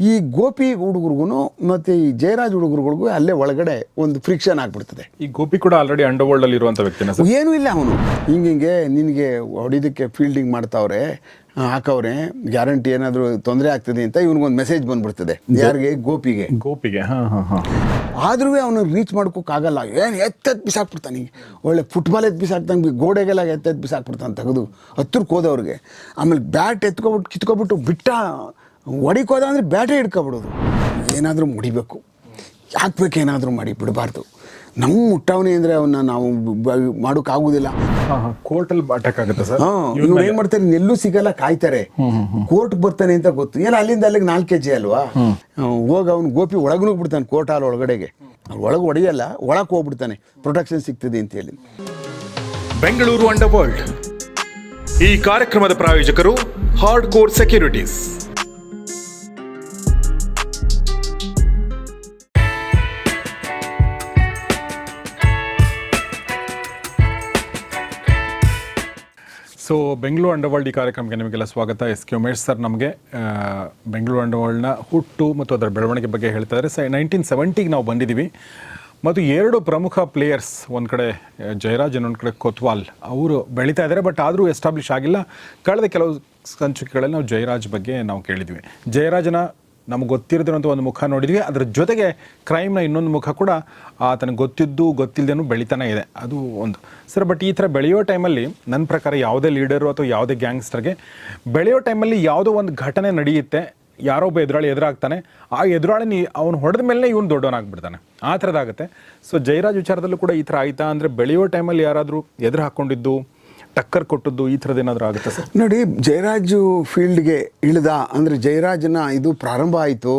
ಈ ಗೋಪಿ ಹುಡುಗರಿಗೂ ಮತ್ತು ಈ ಜಯರಾಜ್ ಹುಡುಗರುಗಳಿಗೂ ಅಲ್ಲೇ ಒಳಗಡೆ ಒಂದು ಫ್ರಿಕ್ಷನ್ ಆಗ್ಬಿಡ್ತದೆ. ಈ ಗೋಪಿ ಕೂಡ ಆಲ್ರೆಡಿ ಅಂಡರ್ ವರ್ಲ್ಡ್ ಅಲ್ಲಿ ಇರುವಂತ ವ್ಯಕ್ತಿನ ಏನೂ ಇಲ್ಲ ಅವನು. ಹಿಂಗೆ ಹಿಂಗೆ ನಿನಗೆ ಹೊಡಿದಕ್ಕೆ ಫೀಲ್ಡಿಂಗ್ ಮಾಡ್ತಾವ್ರೆ ಹಾಕವ್ರೆ ಗ್ಯಾರಂಟಿ ಏನಾದರೂ ತೊಂದರೆ ಆಗ್ತದೆ ಅಂತ ಇವನಿಗೊಂದು ಮೆಸೇಜ್ ಬಂದ್ಬಿಡ್ತದೆ. ಯಾರಿಗೆ? ಗೋಪಿಗೆ. ಗೋಪಿಗೆ ಹಾ ಹಾ ಹಾ. ಆದ್ರೂ ಅವನು ರೀಚ್ ಮಾಡ್ಕೋಕ್ಕಾಗಲ್ಲ ಏನು ಎತ್ತೆತ್ತು ಬಿಸಾಕ್ಬಿಡ್ತಾನೆ ಒಳ್ಳೆ ಫುಟ್ಬಾಲ್ ಎತ್ತು ಬಿಸಾಕ್ದಂಗೆ ಗೋಡೆಗೆಲ್ಲ ಎತ್ತೆತ್ತು ಬಿಸಾಕ್ಬಿಡ್ತಾನೆ ತೆಗೆದು. ಹತ್ರಕ್ಕೆ ಹೋದವ್ರಿಗೆ. ಆಮೇಲೆ ಬ್ಯಾಟ್ ಎತ್ಕೊಬಿಟ್ಟು ಕಿತ್ಕೊಬಿಟ್ಟು ಬಿಟ್ಟ ಹೊಡಿಕೋದ ಅಂದರೆ ಬ್ಯಾಟ್ರಿ ಹಿಡ್ಕೊಬಿಡೋದು. ಏನಾದರೂ ಮುಡಿಬೇಕು. ಯಾಕೆ ಏನಾದರೂ ಮಾಡಿ ಬಿಡಬಾರ್ದು. ನಮ್ಮ ಮುಟ್ಟವನೇ ಅಂದರೆ ಅವನ್ನ ನಾವು ಮಾಡೋಕ್ಕಾಗೋದಿಲ್ಲ ಕೋರ್ಟಲ್ಲಿ ಹಾ ಕೋರ್ಟ್ ಅಲ್ಲಿ ಅಟ್ಯಾಕ್ ಆಗುತ್ತೆ ಸರ್. ಹಾಂ ಏನು ಏನ್ ಮಾಡ್ತಾರೆ ನೆಲ್ಲೂ ಸಿಗಲ್ಲ ಕಾಯ್ತಾರೆ. ಕೋರ್ಟ್ ಬರ್ತಾನೆ ಅಂತ ಗೊತ್ತು. ಏನು ಅಲ್ಲಿಂದ ಅಲ್ಲಿಗೆ ನಾಲ್ಕು ಕೆ ಜಿ ಅಲ್ವಾ ಹೋಗ ಅವ್ನು ಗೋಪಿ ಒಳಗೂ ಬಿಡ್ತಾನೆ ಕೋರ್ಟ್ ಹಾಲ್ ಒಳಗಡೆಗೆ. ಒಳಗೆ ಹೊಡೆಯಲ್ಲ ಒಳಗೆ ಹೋಗ್ಬಿಡ್ತಾನೆ. ಪ್ರೊಟೆಕ್ಷನ್ ಸಿಗ್ತದೆ ಅಂತ ಹೇಳಿ. ಬೆಂಗಳೂರು ಅಂಡರ್ ವರ್ಲ್ಡ್ ಈ ಕಾರ್ಯಕ್ರಮದ ಪ್ರಾಯೋಜಕರು hard core securities. So Bengaluru underworld ಈ ಕಾರ್ಯಕ್ರಮಕ್ಕೆ ನಿಮಗೆಲ್ಲ ಸ್ವಾಗತ. ಎಸ್ ಕೆ ಉಮೇಶ್ ಸರ್ ನಮಗೆ ಬೆಂಗಳೂರು ಅಂಡರ್ವರ್ಲ್ಡ್ನ ಹುಟ್ಟು ಮತ್ತು ಅದರ ಬೆಳವಣಿಗೆ ಬಗ್ಗೆ ಹೇಳ್ತಾ ಇದ್ದಾರೆ. ಸ ನೈನ್ಟೀನ್ ಸೆವೆಂಟಿಗೆ ನಾವು ಬಂದಿದ್ದೀವಿ. ಮತ್ತು ಎರಡು ಪ್ರಮುಖ ಪ್ಲೇಯರ್ಸ್ ಒಂದು ಕಡೆ ಜಯರಾಜ್, ಇನ್ನೊಂದು ಕಡೆ ಕೊತ್ವಾಲ್ ಅವರು ಬೆಳೀತಾ ಇದ್ದಾರೆ. ಬಟ್ ಆದರೂ ಎಸ್ಟಾಬ್ಲಿಷ್ ಆಗಿಲ್ಲ. ಕಳೆದ ಕೆಲವು ಸಂಚಿಕೆಗಳಲ್ಲಿ ನಾವು ಜಯರಾಜ್ ಬಗ್ಗೆ ನಾವು ಕೇಳಿದ್ವಿ. ಜಯರಾಜನ ನಮ್ಗೆ ಗೊತ್ತಿರದಿರೋಂಥ ಒಂದು ಮುಖ ನೋಡಿದ್ವಿ. ಅದರ ಜೊತೆಗೆ ಕ್ರೈಮ್ನ ಇನ್ನೊಂದು ಮುಖ ಕೂಡ ಆತನ ಗೊತ್ತಿದ್ದು ಗೊತ್ತಿಲ್ಲದೇನು ಬೆಳೀತಾನೆ ಇದೆ. ಅದು ಒಂದು. ಸರ್ ಬಟ್ ಈ ಥರ ಬೆಳೆಯೋ ಟೈಮಲ್ಲಿ ನನ್ನ ಪ್ರಕಾರ ಯಾವುದೇ ಲೀಡರು ಅಥವಾ ಯಾವುದೇ ಗ್ಯಾಂಗ್ಸ್ಟರ್ಗೆ ಬೆಳೆಯೋ ಟೈಮಲ್ಲಿ ಯಾವುದೋ ಒಂದು ಘಟನೆ ನಡೆಯುತ್ತೆ. ಯಾರೋ ಒಬ್ಬ ಎದುರಾಳಿ ಎದುರಾಗ್ತಾನೆ. ಆ ಎದುರಾಳಿ ಅವನು ಅವ್ನು ಹೊಡೆದ ಮೇಲೆ ಇವನು ದೊಡ್ಡವನಾಗ್ಬಿಡ್ತಾನೆ. ಆ ಥರದಾಗುತ್ತೆ. ಸೊ ಜಯರಾಜ್ ವಿಚಾರದಲ್ಲೂ ಕೂಡ ಈ ಥರ ಆಯಿತಾ? ಅಂದರೆ ಬೆಳೆಯೋ ಟೈಮಲ್ಲಿ ಯಾರಾದರೂ ಎದುರು ಹಾಕ್ಕೊಂಡಿದ್ದು ಟಕ್ಕರ್ ಕೊಟ್ಟದ್ದು ಈ ಥರದ್ದು ಏನಾದರೂ ಆಗುತ್ತೆ ಸರ್? ನೋಡಿ ಜಯರಾಜು ಫೀಲ್ಡ್ಗೆ ಇಳಿದ ಅಂದರೆ ಜಯರಾಜನ ಇದು ಪ್ರಾರಂಭ ಆಯಿತು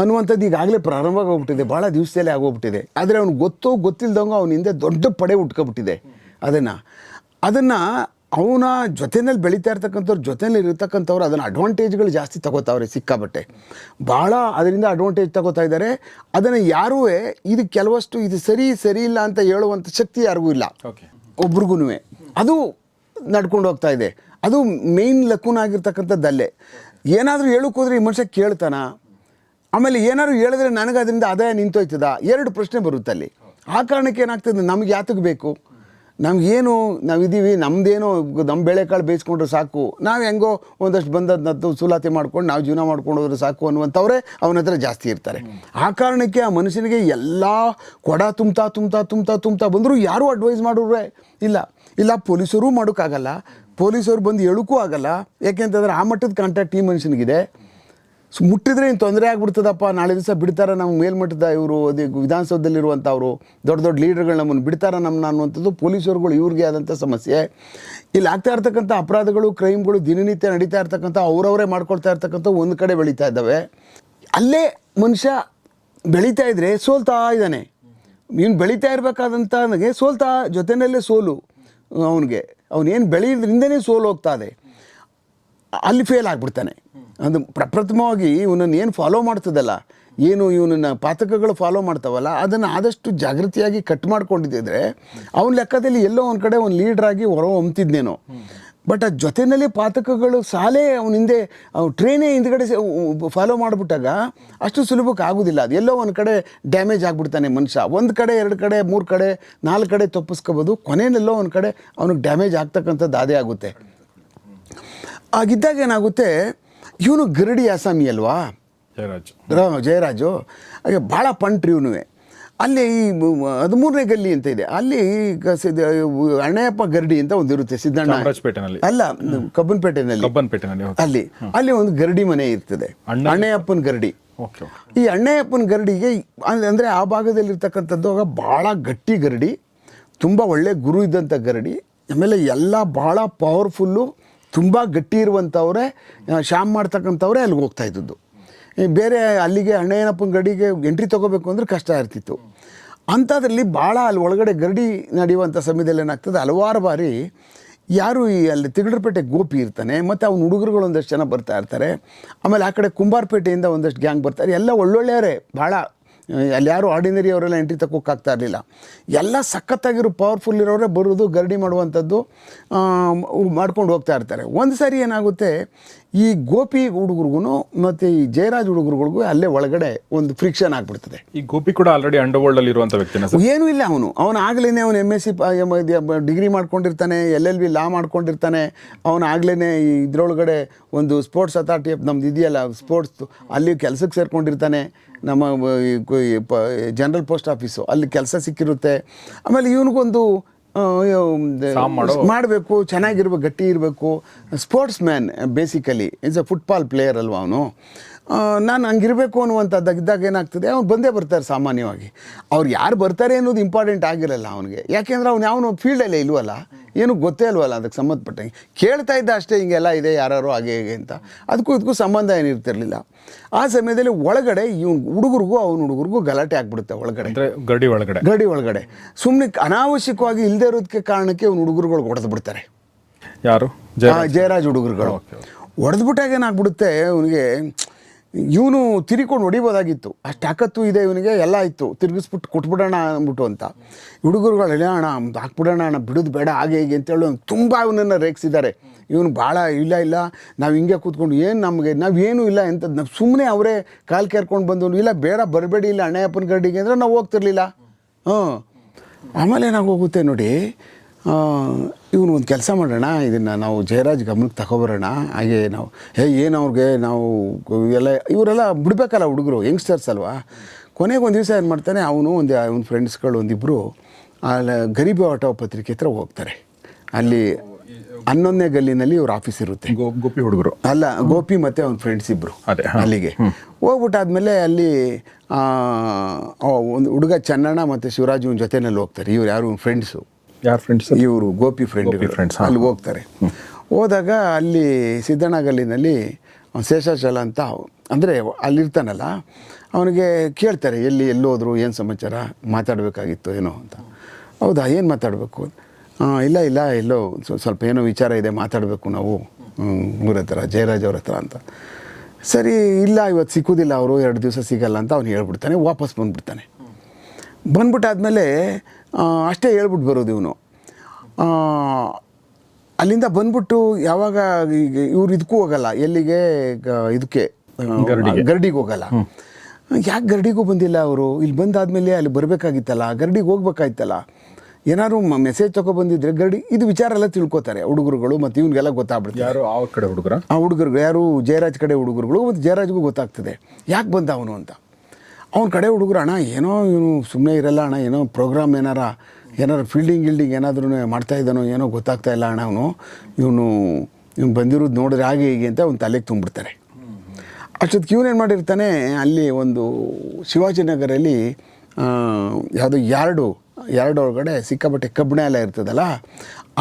ಅನ್ನುವಂಥದ್ದು ಈಗಾಗಲೇ ಪ್ರಾರಂಭ ಆಗೋಗ್ಬಿಟ್ಟಿದೆ ಭಾಳ ದಿವಸದಲ್ಲೇ ಆಗೋಗ್ಬಿಟ್ಟಿದೆ. ಆದರೆ ಅವ್ನು ಗೊತ್ತೋ ಗೊತ್ತಿಲ್ಲದಂಗ ಅವನ ಹಿಂದೆ ದೊಡ್ಡ ಪಡೆ ಉಟ್ಕೊಬಿಟ್ಟಿದೆ ಅದನ್ನು. ಅದನ್ನು ಅವನ ಜೊತೆಯಲ್ಲಿ ಬೆಳೀತಾ ಇರ್ತಕ್ಕಂಥವ್ರು ಜೊತೆಯಲ್ಲಿ ಇರ್ತಕ್ಕಂಥವ್ರು ಅದನ್ನು ಅಡ್ವಾಂಟೇಜ್ಗಳು ಜಾಸ್ತಿ ತಗೋತಾವ್ರೆ ಸಿಕ್ಕಾಬಟ್ಟೆ ಭಾಳ ಅದರಿಂದ ಅಡ್ವಾಂಟೇಜ್ ತಗೋತಾ ಇದ್ದಾರೆ. ಅದನ್ನು ಯಾರೂ ಇದು ಕೆಲವಷ್ಟು ಇದು ಸರಿ ಸರಿ ಇಲ್ಲ ಅಂತ ಹೇಳುವಂಥ ಶಕ್ತಿ ಯಾರಿಗೂ ಇಲ್ಲ. ಓಕೆ. ಒಬ್ರಿಗೂ ಅದು ನಡ್ಕೊಂಡು ಹೋಗ್ತಾ ಇದೆ. ಅದು ಮೇಯ್ನ್ ಲಕೂನ್ ಆಗಿರ್ತಕ್ಕಂಥದ್ದಲ್ಲೇ ಏನಾದರೂ ಹೇಳೋಕ್ಕೋದ್ರೆ ಈ ಮನುಷ್ಯ ಕೇಳ್ತಾನ? ಆಮೇಲೆ ಏನಾದ್ರು ಹೇಳಿದ್ರೆ ನನಗೆ ಅದರಿಂದ ಆದಾಯ ನಿಂತೋಯ್ತದ? ಎರಡು ಪ್ರಶ್ನೆ ಬರುತ್ತೆ ಅಲ್ಲಿ ಆ ಕಾರಣಕ್ಕೆ ಏನಾಗ್ತದೆ? ನಮ್ಗೆ ಯಾತಕ್ಕೆ ಬೇಕು? ನಮಗೇನು ನಾವಿದ್ದೀವಿ ನಮ್ಮದೇನೋ ನಮ್ಮ ಬೇಳೆಕಾಳು ಬೇಯಿಸ್ಕೊಂಡ್ರೆ ಸಾಕು. ನಾವು ಹೆಂಗೋ ಒಂದಷ್ಟು ಬಂದದ್ದು ಸುಲಾತಿ ಮಾಡ್ಕೊಂಡು ನಾವು ಜೀವನ ಮಾಡ್ಕೊಂಡು ಹೋದ್ರೆ ಸಾಕು ಅನ್ನುವಂಥವ್ರೆ ಅವನ ಹತ್ರ ಜಾಸ್ತಿ ಇರ್ತಾರೆ. ಆ ಕಾರಣಕ್ಕೆ ಆ ಮನುಷ್ಯನಿಗೆ ಎಲ್ಲ ಕೊಡ ತುಂಬ್ತಾ ತುಂಬ್ತಾ ತುಂಬ್ತಾ ತುಂಬ್ತಾ ಬಂದರೂ ಯಾರೂ ಅಡ್ವೈಸ್ ಮಾಡೋರೆ ಇಲ್ಲ. ಇಲ್ಲ ಪೊಲೀಸರು ಮಾಡೋಕ್ಕಾಗಲ್ಲ. ಪೊಲೀಸರು ಬಂದು ಹೇಳೋಕ್ಕೂ ಆಗಲ್ಲ. ಯಾಕೆಂತಂದ್ರೆ ಆ ಮಟ್ಟದ ಕಾಂಟ್ಯಾಕ್ಟ್ ಈ ಮನುಷ್ಯನಿಗಿದೆ. ಮುಟ್ಟಿದ್ರೆ ಏನು ತೊಂದರೆ ಆಗ್ಬಿಡ್ತದಪ್ಪ? ನಾಳೆ ದಿವಸ ಬಿಡ್ತಾರೆ ನಮ್ಮ ಮೇಲ್ಮಟ್ಟದ ಇವರು ಅದೇ ವಿಧಾನಸೌಧದಲ್ಲಿರುವಂಥವ್ರು ದೊಡ್ಡ ದೊಡ್ಡ ಲೀಡರ್ಗಳು ನಮ್ಮನ್ನು ಬಿಡ್ತಾರೆ ನಮ್ಮನ್ನ ಅನ್ನುವಂಥದ್ದು ಪೊಲೀಸರುಗಳು ಇವ್ರಿಗೆ ಆದಂಥ ಸಮಸ್ಯೆ. ಇಲ್ಲಿ ಆಗ್ತಾ ಇರ್ತಕ್ಕಂಥ ಅಪರಾಧಗಳು, ಕ್ರೈಮ್ಗಳು ದಿನನಿತ್ಯ ನಡೀತಾ ಇರ್ತಕ್ಕಂಥ, ಅವರವರೇ ಮಾಡ್ಕೊಳ್ತಾ ಇರ್ತಕ್ಕಂಥ ಒಂದು ಕಡೆ ಬೆಳೀತಾ ಇದ್ದಾವೆ. ಅಲ್ಲೇ ಮನುಷ್ಯ ಬೆಳೀತಾ ಇದ್ದರೆ ಸೋಲ್ತಾ ಇದ್ದಾನೆ. ನೀನು ಬೆಳೀತಾ ಇರಬೇಕಾದಂಥ ನನಗೆ ಸೋಲ್ತಾ ಜೊತೆಯಲ್ಲೇ ಸೋಲು ಅವನಿಗೆ. ಅವನೇನು ಬೆಳೆಯೋದ್ರಿಂದನೇ ಸೋಲು ಹೋಗ್ತಾ ಇದೆ. ಅಲ್ಲಿ ಫೇಲ್ ಆಗಿಬಿಡ್ತಾನೆ. ಅದು ಪ್ರಪ್ರಥಮವಾಗಿ ಇವನನ್ನು ಏನು ಫಾಲೋ ಮಾಡ್ತದಲ್ಲ, ಏನು ಇವನನ್ನು ಪಾತಕಗಳು ಫಾಲೋ ಮಾಡ್ತಾವಲ್ಲ, ಅದನ್ನು ಆದಷ್ಟು ಜಾಗೃತಿಯಾಗಿ ಕಟ್ ಮಾಡ್ಕೊಂಡಿದ್ದಿದ್ರೆ ಅವನ ಲೆಕ್ಕದಲ್ಲಿ ಎಲ್ಲೋ ಒಂದು ಕಡೆ ಒಂದು ಲೀಡ್ರಾಗಿ ಹೊರ ಹೊಮ್ತಿದ್ನೇನೋ ಬಟ್ ಆ ಜೊತೆಯಲ್ಲಿ ಪಾತಕಗಳು ಸಾಲೇ ಅವನ ಹಿಂದೆ ಟ್ರೈನೇ ಹಿಂದ್ಗಡೆ ಫಾಲೋ ಮಾಡಿಬಿಟ್ಟಾಗ ಅಷ್ಟು ಸುಲಭಕ್ಕೆ ಆಗೋದಿಲ್ಲ. ಅದು ಎಲ್ಲೋ ಒಂದು ಕಡೆ ಡ್ಯಾಮೇಜ್ ಆಗಿಬಿಡ್ತಾನೆ ಮನುಷ್ಯ. ಒಂದು ಕಡೆ, ಎರಡು ಕಡೆ, ಮೂರು ಕಡೆ, ನಾಲ್ಕು ಕಡೆ ತಪ್ಪಿಸ್ಕೋಬೋದು. ಕೊನೆಯಲ್ಲೆಲ್ಲೋ ಒಂದು ಕಡೆ ಅವನಿಗೆ ಡ್ಯಾಮೇಜ್ ಆಗ್ತಕ್ಕಂಥದ್ದು ಅದೇ ಆಗುತ್ತೆ. ಆಗಿದ್ದಾಗ ಏನಾಗುತ್ತೆ ಇವನು ಗರಡಿ ಆಸಾಮಿ ಅಲ್ವಾ? ಜಯರಾಜ್. ಜಯರಾಜು. ಹಾಗೆ ಭಾಳ ಪಂಟ್ರಿ ಇವನು ಅಲ್ಲಿ ಈ ಹದಿಮೂರನೇ ಗಲ್ಲಿ ಅಂತ ಇದೆ. ಅಲ್ಲಿ ಅಣ್ಣಯ್ಯಪ್ಪ ಗರಡಿ ಅಂತ ಒಂದು ಇರುತ್ತೆ ಸಿದ್ದಣ್ಣ. ಅಲ್ಲ ಕಬ್ಬನ್ಪೇಟೆನಲ್ಲಿ. ಅಲ್ಲಿ. ಅಲ್ಲಿ ಒಂದು ಗರಡಿ ಮನೆ ಇರ್ತದೆ. ಅಣ್ಣ- ಅಣ್ಣಯ್ಯಪ್ಪನ ಗರಡಿ. ಓಕೆ ಈ ಅಣ್ಣಯ್ಯಪ್ಪನ ಗರಡಿಗೆ ಅಂದ್ರೆ ಆ ಭಾಗದಲ್ಲಿರ್ತಕ್ಕಂಥದ್ದು ಆಗ ಭಾಳ ಗಟ್ಟಿ ಗರಡಿ ತುಂಬ ಒಳ್ಳೆ ಗುರು ಇದ್ದಂಥ ಗರಡಿ ಆಮೇಲೆ ಎಲ್ಲ ಭಾಳ ಪವರ್ಫುಲ್ಲು ತುಂಬ ಗಟ್ಟಿ ಇರುವಂಥವ್ರೆ ಶ್ಯಾಮ್ ಮಾಡ್ತಕ್ಕಂಥವ್ರೆ ಅಲ್ಲಿಗೆ ಹೋಗ್ತಾ ಇದ್ದದ್ದು. ಬೇರೆ ಅಲ್ಲಿಗೆ ಅಣ್ಣಯ್ಯನಪ್ಪನ ಗಡಿಗೆ ಎಂಟ್ರಿ ತೊಗೋಬೇಕು ಅಂದ್ರೆ ಕಷ್ಟ ಇರ್ತಿತ್ತು. ಅಂಥದ್ರಲ್ಲಿ ಭಾಳ ಅಲ್ಲಿ ಒಳಗಡೆ ಗರಡಿ ನಡೆಯುವಂಥ ಸಮಯದಲ್ಲಿ ಏನಾಗ್ತದೆ, ಹಲವಾರು ಬಾರಿ ಯಾರು ಈ ಅಲ್ಲಿ ತಿಗಡರಪೇಟೆ ಗೋಪಿ ಇರ್ತಾನೆ, ಮತ್ತು ಅವ್ನ ಹುಡುಗರುಗಳು ಒಂದಷ್ಟು ಜನ ಬರ್ತಾ ಇರ್ತಾರೆ, ಆಮೇಲೆ ಆ ಕಡೆ ಕುಂಬಾರಪೇಟೆಯಿಂದ ಒಂದಷ್ಟು ಗ್ಯಾಂಗ್ ಬರ್ತಾರೆ, ಎಲ್ಲ ಒಳ್ಳೊಳ್ಳೆಯವರೇ ಭಾಳ ಅಲ್ಲಿ ಯಾರು ಆರ್ಡಿನರಿ ಅವರೆಲ್ಲ ಎಂಟ್ರಿ ತಕ್ಕೋಕ್ಕಾಗ್ತಾ ಇರಲಿಲ್ಲ. ಎಲ್ಲ ಸಖತ್ತಾಗಿರೋ ಪವರ್ಫುಲ್ ಇರೋರೇ ಬರೋದು ಗರಡಿ ಮಾಡುವಂಥದ್ದು ಮಾಡ್ಕೊಂಡು ಹೋಗ್ತಾ ಇರ್ತಾರೆ. ಒಂದು ಸಾರಿ ಏನಾಗುತ್ತೆ ಈ ಗೋಪಿ ಹುಡುಗರಿಗೂ ಮತ್ತು ಈ ಜಯರಾಜ್ ಹುಡುಗರುಗಳಿಗೂ ಅಲ್ಲೇ ಒಳಗಡೆ ಒಂದು ಫ್ರಿಕ್ಷನ್ ಆಗಿಬಿಡ್ತದೆ. ಈ ಗೋಪಿ ಕೂಡ ಆಲ್ರೆಡಿ ಅಂಡರ್ ವರ್ಲ್ಡ್ ಅಲ್ಲಿ ವ್ಯಕ್ತಿ ಏನೂ ಇಲ್ಲ ಅವನು. ಅವನು ಆಗಲೇ ಅವನು ಎಂ ಎಸ್ ಸಿ ಡಿಗ್ರಿ ಮಾಡ್ಕೊಂಡಿರ್ತಾನೆ ಎಲ್ ಎಲ್ ಬಿ ಲಾ ಮಾಡ್ಕೊಂಡಿರ್ತಾನೆ. ಅವನು ಆಗ್ಲೇ ಇದರೊಳಗಡೆ ಒಂದು ಸ್ಪೋರ್ಟ್ಸ್ ಅಥಾರಿಟಿ ನಮ್ದು ಇದೆಯಲ್ಲ ಸ್ಪೋರ್ಟ್ಸ್ ಅಲ್ಲಿ ಕೆಲಸಕ್ಕೆ ಸೇರ್ಕೊಂಡಿರ್ತಾನೆ. ನಮ್ಮ ಜನರಲ್ ಪೋಸ್ಟ್ ಆಫೀಸು ಅಲ್ಲಿ ಕೆಲಸ ಸಿಕ್ಕಿರುತ್ತೆ. ಆಮೇಲೆ ಇವನಿಗೊಂದು ಮಾಡಬೇಕು ಚೆನ್ನಾಗಿರ್ಬೇಕು ಗಟ್ಟಿ ಇರಬೇಕು. Sportsman basically is a football player ಅಲ್ವಾ ಅವನು? ನಾನು ಹಂಗಿರಬೇಕು ಅನ್ನುವಂಥದ್ದು ಇದ್ದಾಗ ಏನಾಗ್ತದೆ ಅವ್ನು ಬಂದೇ ಬರ್ತಾರೆ ಸಾಮಾನ್ಯವಾಗಿ. ಅವ್ರು ಯಾರು ಬರ್ತಾರೆ ಅನ್ನೋದು ಇಂಪಾರ್ಟೆಂಟ್ ಆಗಿರಲ್ಲ ಅವನಿಗೆ. ಯಾಕೆಂದ್ರೆ ಅವ್ನು ಯಾವನು ಫೀಲ್ಡಲ್ಲೇ ಇಲ್ವಲ್ಲ ಏನು ಗೊತ್ತೇ ಇಲ್ವಲ್ಲ ಅದಕ್ಕೆ ಸಂಬಂಧಪಟ್ಟಂಗೆ. ಕೇಳ್ತಾ ಇದ್ದ ಅಷ್ಟೇ ಹಿಂಗೆಲ್ಲ ಇದೆ ಯಾರು ಹಾಗೆ ಹೇಗೆ ಅಂತ. ಅದಕ್ಕೂ ಇದಕ್ಕೂ ಸಂಬಂಧ ಏನಿರ್ತಿರ್ಲಿಲ್ಲ ಆ ಸಮಯದಲ್ಲಿ ಒಳಗಡೆ ಇವ್ನು ಹುಡುಗರಿಗೂ ಅವನ ಹುಡುಗರಿಗೂ ಗಲಾಟೆ ಆಗ್ಬಿಡುತ್ತೆ ಒಳಗಡೆ. ಗಡಿ ಒಳಗಡೆ. ಗಡಿ ಒಳಗಡೆ. ಸುಮ್ಮನೆ ಅನಾವಶ್ಯಕವಾಗಿ ಇಲ್ಲದೆ ಇರೋದಕ್ಕೆ ಕಾರಣಕ್ಕೆ ಅವ್ನು ಹುಡುಗರುಗಳು ಹೊಡೆದು ಬಿಡ್ತಾರೆ. ಯಾರು? ಜಯರಾಜ್. ಹುಡುಗರುಗಳು. ಹೊಡೆದ್ಬಿಟ್ಟಾಗ ಏನಾಗ್ಬಿಡುತ್ತೆ ಅವನಿಗೆ ಇವನು ತಿರ್ಕೊಂಡು ಹೊಡಿಬೋದಾಗಿತ್ತು. ಅಷ್ಟು ತಾಕತ್ತು ಇದೆ ಇವನಿಗೆ, ಎಲ್ಲ ಇತ್ತು ತಿರುಗಿಸ್ಬಿಟ್ಟು ಕೊಟ್ಬಿಡೋಣ ಅಂದ್ಬಿಟ್ಟು ಅಂತ. ಹುಡುಗರುಗಳೆಲ್ಲ ಅಣ್ಣ ಹಾಕ್ಬಿಡೋಣ ಅಣ್ಣ, ಬಿಡೋದು ಬೇಡ, ಹಾಗೆ ಹೀಗೆ ಅಂತೇಳಿ ತುಂಬ ಅವನನ್ನು ರೇಗಿಸಿದ್ದಾರೆ. ಇವನು ಭಾಳ ಇಲ್ಲ ಇಲ್ಲ, ನಾವು ಹಿಂಗೆ ಕೂತ್ಕೊಂಡು ಏನು ನಮಗೆ ನಾವೇನು ಇಲ್ಲ ಅಂತ ನಾವು ಸುಮ್ಮನೆ ಅವರೇ ಕಾಲು ಕೇರ್ಕೊಂಡು ಬಂದವನು ಇಲ್ಲ, ಬೇಡ, ಬರಬೇಡಿ, ಇಲ್ಲ, ಅಣ್ಣಯ್ಯಪ್ಪನ ಗಡ್ಡಿಗೆ ಅಂದರೆ ನಾವು ಹೋಗ್ತಿರ್ಲಿಲ್ಲ. ಹ್ಞೂ ಆಮೇಲೆ ಏನಾಗೋಗುತ್ತೆ ನೋಡಿ ಇವನು ಒಂದು ಕೆಲಸ ಮಾಡೋಣ ಇದನ್ನು ನಾವು ಜಯರಾಜ್ ಗಮನಕ್ಕೆ ತಗೊಬರೋಣ ಹಾಗೆ ನಾವು ಹೇ ಏನು ಅವ್ರಿಗೆ ನಾವು ಎಲ್ಲ ಇವರೆಲ್ಲ ಬಿಡಬೇಕಲ್ಲ ಹುಡುಗರು ಯಂಗ್ಸ್ಟರ್ಸ್ ಅಲ್ವಾ? ಕೊನೆಗೆ ಒಂದು ದಿವಸ ಏನು ಮಾಡ್ತಾನೆ ಅವನು ಒಂದು ಅವ್ನ ಫ್ರೆಂಡ್ಸ್ಗಳು ಒಂದಿಬ್ಬರು ಅಲ್ಲಿ ಗರೀಬಿ ಆಟೋ ಪತ್ರಿಕೆ ಹತ್ರ ಹೋಗ್ತಾರೆ. ಅಲ್ಲಿ ಹನ್ನೊಂದನೇ ಗಲ್ಲಿನಲ್ಲಿ ಇವ್ರ ಆಫೀಸ್ ಇರುತ್ತೆ. ಗೋ ಗೋಪಿ ಹುಡುಗರು. ಅಲ್ಲ ಗೋಪಿ ಮತ್ತು ಅವ್ನ ಫ್ರೆಂಡ್ಸ್ ಇಬ್ಬರು ಅದೇ. ಅಲ್ಲಿಗೆ. ಹೋಗ್ಬಿಟ್ಟಾದ್ಮೇಲೆ ಅಲ್ಲಿ ಒಂದು ಹುಡುಗ ಚನ್ನಣ್ಣ ಮತ್ತು ಶಿವರಾಜ್ ಇವನ ಜೊತೆನಲ್ಲಿ ಹೋಗ್ತಾರೆ. ಇವ್ರು ಯಾರು ಫ್ರೆಂಡ್ಸು ಯಾರ್ ಫ್ರೆಂಡ್ಸ್ ಇವರು ಗೋಪಿ ಫ್ರೆಂಡ್ friends, ಹಾ. ಅಲ್ಲಿ ಹೋಗ್ತಾರೆ. ಹೋದಾಗ ಅಲ್ಲಿ ಸಿದ್ದನಗಲ್ಲಿನಲ್ಲಿ ಅವ್ನು ಶೇಷಾಚಲ ಅಂತ ಅಂದರೆ ಅಲ್ಲಿರ್ತಾನಲ್ಲ ಅವನಿಗೆ ಕೇಳ್ತಾರೆ ಎಲ್ಲಿ ಎಲ್ಲೋದ್ರು ಏನು ಸಮಾಚಾರ ಮಾತಾಡಬೇಕಾಗಿತ್ತು ಏನೋ ಅಂತ. ಹೌದಾ ಏನು ಮಾತಾಡಬೇಕು? ಇಲ್ಲ ಇಲ್ಲ ಎಲ್ಲೋ ಸ್ವ- ಸ್ವಲ್ಪ ಏನೋ ವಿಚಾರ ಇದೆ ಮಾತಾಡಬೇಕು ನಾವು ಊರ ಹತ್ರ ಜಯರಾಜ್ ಅವ್ರ ಹತ್ರ ಅಂತ. ಸರಿ ಇಲ್ಲ ಇವತ್ತು ಸಿಕ್ಕೋದಿಲ್ಲ ಅವರು ಎರಡು ದಿವಸ ಸಿಗಲ್ಲ ಅಂತ ಅವ್ನು ಹೇಳ್ಬಿಡ್ತಾನೆ ವಾಪಸ್ ಬಂದ್ಬಿಡ್ತಾನೆ. ಬಂದ್ಬಿಟ್ಟಾದ್ಮೇಲೆ ಅಷ್ಟೇ ಹೇಳ್ಬಿಟ್ಟು ಬರೋದು ಇವನು. ಅಲ್ಲಿಂದ ಬಂದ್ಬಿಟ್ಟು ಯಾವಾಗ ಈಗ ಇವ್ರು ಇದಕ್ಕೂ ಹೋಗಲ್ಲ ಎಲ್ಲಿಗೆ ಇದಕ್ಕೆ ಗರ್ಡಿಗೆ. ಹೋಗಲ್ಲ. ಯಾಕೆ ಗರಡಿಗೂ ಬಂದಿಲ್ಲ ಅವರು? ಇಲ್ಲಿ ಬಂದಾದಮೇಲೆ ಅಲ್ಲಿ ಬರಬೇಕಾಗಿತ್ತಲ್ಲ ಗರಡಿಗೆ ಹೋಗ್ಬೇಕಾಯ್ತಲ್ಲ. ಏನಾದ್ರು ಮೆಸೇಜ್ ತಗೊಬಂದಿದ್ರೆ ಗರಡಿ ಇದು ವಿಚಾರ ಎಲ್ಲ ತಿಳ್ಕೊತಾರೆ ಹುಡುಗರುಗಳು ಮತ್ತು ಇವನಿಗೆಲ್ಲ ಗೊತ್ತಾಗ್ಬಿಡ್ತಾರೆ ಯಾರು ಆ ಕಡೆ ಹುಡುಗರ? ಆ ಹುಡುಗರು ಯಾರು ಜಯರಾಜ್ ಕಡೆ ಹುಡುಗರುಗಳು ಮತ್ತು ಜಯರಾಜ್ಗೂ ಗೊತ್ತಾಗ್ತದೆ. ಯಾಕೆ ಬಂದ ಅವನು ಅಂತ? ಅವನ ಕಡೆ ಹುಡುಗರು, ಅಣ್ಣ, ಏನೋ ಇವನು ಸುಮ್ಮನೆ ಇರಲ್ಲ, ಅಣ್ಣ, ಏನೋ ಪ್ರೋಗ್ರಾಮ್ ಏನಾರ ಏನಾರ ಫೀಲ್ಡಿಂಗ್ ಗಿಲ್ಡಿಂಗ್ ಏನಾದ್ರೂ ಮಾಡ್ತಾ ಇದ್ದಾನೋ, ಏನೋ ಗೊತ್ತಾಗ್ತಾ ಇಲ್ಲ, ಅಣ್ಣ, ಅವನು, ಇವನು, ಇವ್ನು ಬಂದಿರೋದು ನೋಡಿದ್ರೆ ಹಾಗೆ ಹೀಗೆ ಅಂತ ಅವ್ನು ತಲೆಗೆ ತುಂಬಿಡ್ತಾರೆ. ಅಷ್ಟೊತ್ತಿಗೆ ಏನು ಮಾಡಿರ್ತಾನೆ, ಅಲ್ಲಿ ಒಂದು ಶಿವಾಜಿನಗರಲ್ಲಿ ಯಾವುದು ಯಾರ್ಡು ಎರಡು ಒಳಗಡೆ ಸಿಕ್ಕಾಪಟ್ಟೆ ಕಬ್ಬಿಣ ಎಲ್ಲ ಇರ್ತದಲ್ಲ,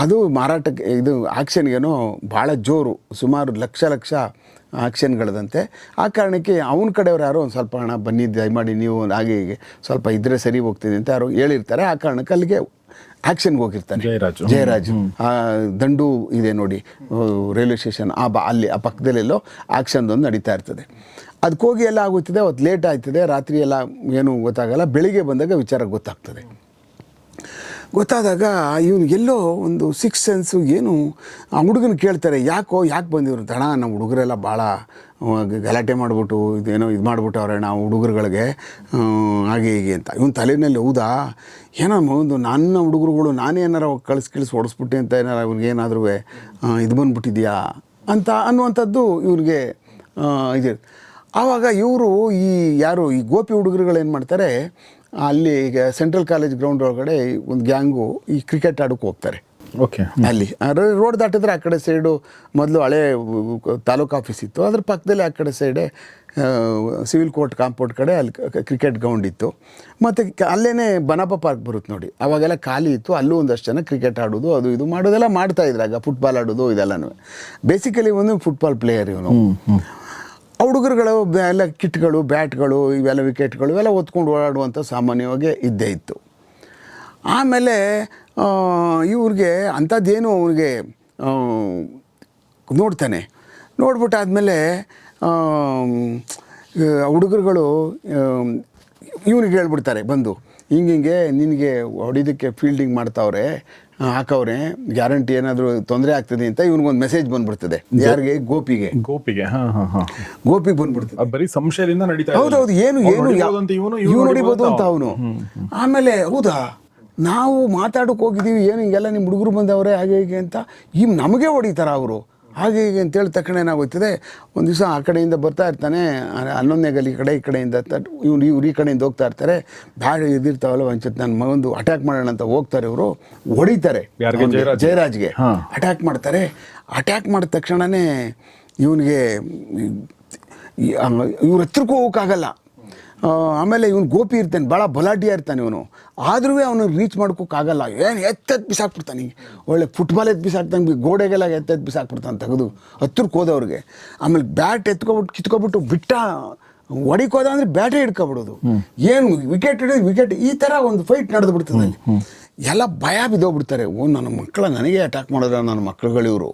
ಅದು ಮಾರಾಟಕ್ಕೆ, ಇದು ಆಕ್ಷನ್ಗೇನೋ ಭಾಳ ಜೋರು, ಸುಮಾರು ಲಕ್ಷ ಲಕ್ಷ ಆಕ್ಷನ್ಗಳದಂತೆ. ಆ ಕಾರಣಕ್ಕೆ ಅವನ ಕಡೆಯವ್ರು ಯಾರೋ ಒಂದು ಸ್ವಲ್ಪ ಹಣ ಬನ್ನಿ ದಯಮಾಡಿ ನೀವು ಹಾಗೆ ಹೀಗೆ ಸ್ವಲ್ಪ ಇದ್ರೆ ಸರಿ ಹೋಗ್ತೀನಿ ಅಂತ ಯಾರೋ ಹೇಳಿರ್ತಾರೆ. ಆ ಕಾರಣಕ್ಕೆ ಅಲ್ಲಿಗೆ ಆಕ್ಷನ್ಗೆ ಹೋಗಿರ್ತಾನೆ ಜಯರಾಜು. ಜಯರಾಜ್. ಆ ದಂಡು ಇದೆ ನೋಡಿ ರೈಲ್ವೆ ಸ್ಟೇಷನ್ ಆ ಬಾ ಅಲ್ಲಿ ಆ ಪಕ್ಕದಲ್ಲೆಲ್ಲೋ ಆಕ್ಷನ್ದೊಂದು ನಡೀತಾ ಇರ್ತದೆ. ಅದಕ್ಕೆ ಹೋಗಿ ಎಲ್ಲ ಆಗುತ್ತದೆ ಅವತ್ತು ಲೇಟ್ ಆಯ್ತದೆ ರಾತ್ರಿ ಎಲ್ಲ ಏನು ಗೊತ್ತಾಗಲ್ಲ ಬೆಳಿಗ್ಗೆ ಬಂದಾಗ ವಿಚಾರ ಗೊತ್ತಾಗ್ತದೆ. ಗೊತ್ತಾದಾಗ ಇವನು ಎಲ್ಲೋ ಒಂದು ಸಿಕ್ಸ್ ಸೆನ್ಸು ಏನು ಆ ಹುಡುಗನ ಕೇಳ್ತಾರೆ, ಯಾಕೋ, ಯಾಕೆ ಬಂದಿವ್ರು? ದಣ ನಮ್ಮ ಹುಡುಗರೆಲ್ಲ ಭಾಳ ಗಲಾಟೆ ಮಾಡಿಬಿಟ್ಟು, ಇದೇನೋ ಇದು ಮಾಡಿಬಿಟ್ಟವ್ರೆ, ನಾವು ಹುಡುಗರುಗಳಿಗೆ ಹಾಗೆ ಹೀಗೆ ಅಂತ. ಇವನ್ ತಲೆಯಲ್ಲಿ ಹೌದಾ? ಏನೋ ಒಂದು ನನ್ನ ಹುಡುಗರುಗಳು ನಾನೇ ಏನಾರ ಕಳಿಸ್ ಕಳಿಸಿ ಹೊಡೆಸ್ಬಿಟ್ಟೆ ಅಂತ ಏನಾರ ಅವ್ರಿಗೇನಾದ್ರೂ ಇದು ಬಂದ್ಬಿಟ್ಟಿದ್ಯಾ? ಅಂತ ಅನ್ನುವಂಥದ್ದು ಇವ್ರಿಗೆ ಇದು. ಆವಾಗ ಇವರು ಈ ಯಾರು ಈ ಗೋಪಿ ಹುಡುಗರುಗಳು ಏನು ಮಾಡ್ತಾರೆ ಅಲ್ಲಿ ಈಗ ಸೆಂಟ್ರಲ್ ಕಾಲೇಜ್ ಗ್ರೌಂಡ್ ಒಳಗಡೆ ಒಂದು ಗ್ಯಾಂಗು ಈ ಕ್ರಿಕೆಟ್ ಆಡೋಕೆ ಹೋಗ್ತಾರೆ. ಓಕೆ. ಅಲ್ಲಿ. ರೋಡ್ ದಾಟಿದ್ರೆ ಆ ಕಡೆ ಸೈಡು ಮೊದಲು ಹಳೆ ತಾಲೂಕು ಆಫೀಸ್ ಇತ್ತು. ಅದ್ರ ಪಕ್ಕದಲ್ಲಿ ಆ ಕಡೆ ಸೈಡೆ ಸಿವಿಲ್ ಕೋರ್ಟ್ ಕಾಂಪೌಂಡ್ ಕಡೆ ಅಲ್ಲಿ ಕ್ರಿಕೆಟ್ ಗ್ರೌಂಡ್ ಇತ್ತು. ಮತ್ತು ಅಲ್ಲೇ ಬನಪ್ಪ ಪಾರ್ಕ್ ಬರುತ್ತೆ ನೋಡಿ. ಅವಾಗೆಲ್ಲ ಖಾಲಿ ಇತ್ತು. ಅಲ್ಲೂ ಒಂದಷ್ಟು ಜನ ಕ್ರಿಕೆಟ್ ಆಡೋದು ಅದು ಇದು ಮಾಡೋದೆಲ್ಲ ಮಾಡ್ತಾ ಇದ್ರಾಗ ಫುಟ್ಬಾಲ್ ಆಡೋದು ಇದೆಲ್ಲನೂ. ಬೇಸಿಕಲಿ ಒಂದು ಫುಟ್ಬಾಲ್ ಪ್ಲೇಯರ್ ಇವನು. ಆ ಹುಡುಗರುಗಳು ಎಲ್ಲ ಕಿಟ್ಗಳು, ಬ್ಯಾಟ್ಗಳು, ಇವೆಲ್ಲ ವಿಕೆಟ್ಗಳು ಇವೆಲ್ಲ ಹೊತ್ಕೊಂಡು ಓಡಾಡುವಂಥ ಸಾಮಾನ್ಯವಾಗಿ ಇದ್ದೇ ಇತ್ತು. ಆಮೇಲೆ ಇವ್ರಿಗೆ ಅಂಥದ್ದೇನು ಅವ್ರಿಗೆ ನೋಡ್ತಾನೆ. ನೋಡ್ಬಿಟ್ಟಾದಮೇಲೆ ಹುಡುಗರುಗಳು ಇವನಿಗೆ ಹೇಳ್ಬಿಡ್ತಾರೆ, ಬಂದು ಹಿಂಗೆ ಹಿಂಗೆ ನಿನಗೆ ಹೊಡಿದಕ್ಕೆ ಫೀಲ್ಡಿಂಗ್ ಮಾಡ್ತಾವ್ರೆ ಹಾಕವ್ರೆ ಗ್ಯಾರಂಟಿ ಏನಾದರೂ ತೊಂದರೆ ಆಗ್ತದೆ ಅಂತ ಇವ್ನಿಗೊಂದು ಮೆಸೇಜ್ ಬಂದ್ಬಿಡ್ತದೆ. ಯಾರಿಗೆ? ಗೋಪಿಗೆ. ಗೋಪಿಗೆ ಹಾ ಹಾ ಹಾ. ಗೋಪಿಗೆ ಬಂದ್ಬಿಡ್ತದೆ. ಬರೀ ಸಂಶಯದಿಂದ ನಡೀತಾ. ಹೌದೌದು ಏನು ಏನು ಇವ್ನು ಹೊಡಿಬೋದು ಅಂತ ಅವನು. ಆಮೇಲೆ ಹೌದಾ ನಾವು ಮಾತಾಡೋಕೆ ಹೋಗಿದ್ದೀವಿ ಏನು ಹಿಂಗೆಲ್ಲ ನಿಮ್ಮ ಹುಡುಗರು ಬಂದವ್ರೆ ಹಾಗೆ ಹೀಗೆ ಅಂತ ಈ ನಮಗೆ ಹೊಡಿತಾರ ಅವರು. ಹಾಗೆ ಹೀಗೆ ಅಂತೇಳಿ ತಕ್ಷಣ ಏನಾಗೋಯ್ತದೆ? ಒಂದು ದಿವಸ ಆ ಕಡೆಯಿಂದ ಬರ್ತಾ ಇರ್ತಾನೆ ಹನ್ನೊಂದನೇ ಗಲ್ಲಿ ಕಡೆ ಈ ಕಡೆಯಿಂದ ತ- ಇವ್ರು ಇವ್ರು ಈ ಕಡೆಯಿಂದ ಹೋಗ್ತಾ ಇರ್ತಾರೆ. ಬ್ಯಾಡ್ ಇದ್ದಿರ್ತಾವಲ್ಲ ಒಂಚತ್ ನನ್ನ ಮಗಂದು ಅಟ್ಯಾಕ್ ಮಾಡೋಣ ಅಂತ ಹೋಗ್ತಾರೆ ಇವರು. ಹೊಡಿತಾರೆ. ಜಯರಾಜ್ಗೆ. ಅಟ್ಯಾಕ್ ಮಾಡ್ತಾರೆ. ಅಟ್ಯಾಕ್ ಮಾಡಿದ ತಕ್ಷಣವೇ ಇವನಿಗೆ ಇವ್ರ ಹತ್ರಕ್ಕೂ ಹೋಗೋಕ್ಕಾಗಲ್ಲ. ಆಮೇಲೆ ಇವನು ಗೋಪಿ ಇರ್ತಾನೆ ಭಾಳ ಬಲಾಢ್ಯ ಇರ್ತಾನೆ ಇವನು. ಆದ್ರೂ ಅವನು ರೀಚ್ ಮಾಡ್ಕೋಕ್ಕಾಗಲ್ಲ. ಏನು ಎತ್ತೆತ್ತು ಬಿಸಾಕ್ಬಿಡ್ತಾನೆ ಹಿಂಗೆ ಒಳ್ಳೆ ಫುಟ್ಬಾಲ್ ಎತ್ತು ಬಿಸಾಕ್ತಾನೆ ಗೋಡೆಗೆಲ್ಲ ಎತ್ತೆತ್ತು ಬಿಸಾಕ್ಬಿಡ್ತಾನೆ ತೆಗೆದು. ಹತ್ತಿರಕ್ಕೆ ಹೋದವ್ರಿಗೆ ಆಮೇಲೆ ಬ್ಯಾಟ್ ಎತ್ಕೊಬಿಟ್ಟು ಕಿತ್ಕೊಬಿಟ್ಟು ಬಿಟ್ಟ ಹೊಡಿಕೋದ ಅಂದರೆ ಬ್ಯಾಟೇ ಹಿಡ್ಕೊಬಿಡೋದು. ಏನು ವಿಕೆಟ್ ಹಿಡಿದು ವಿಕೆಟ್ ಈ ಥರ ಒಂದು ಫೈಟ್ ನಡೆದು ಬಿಡ್ತದೆ ಅಲ್ಲಿ ಎಲ್ಲ ಭಯ ಬಿದ್ದೋಗ್ಬಿಡ್ತಾರೆ. ಓ ನನ್ನ ಮಕ್ಕಳ ನನಗೆ ಅಟ್ಯಾಕ್ ಮಾಡಿದ್ರೆ ನನ್ನ ಮಕ್ಕಳುಗಳು ಇವರು.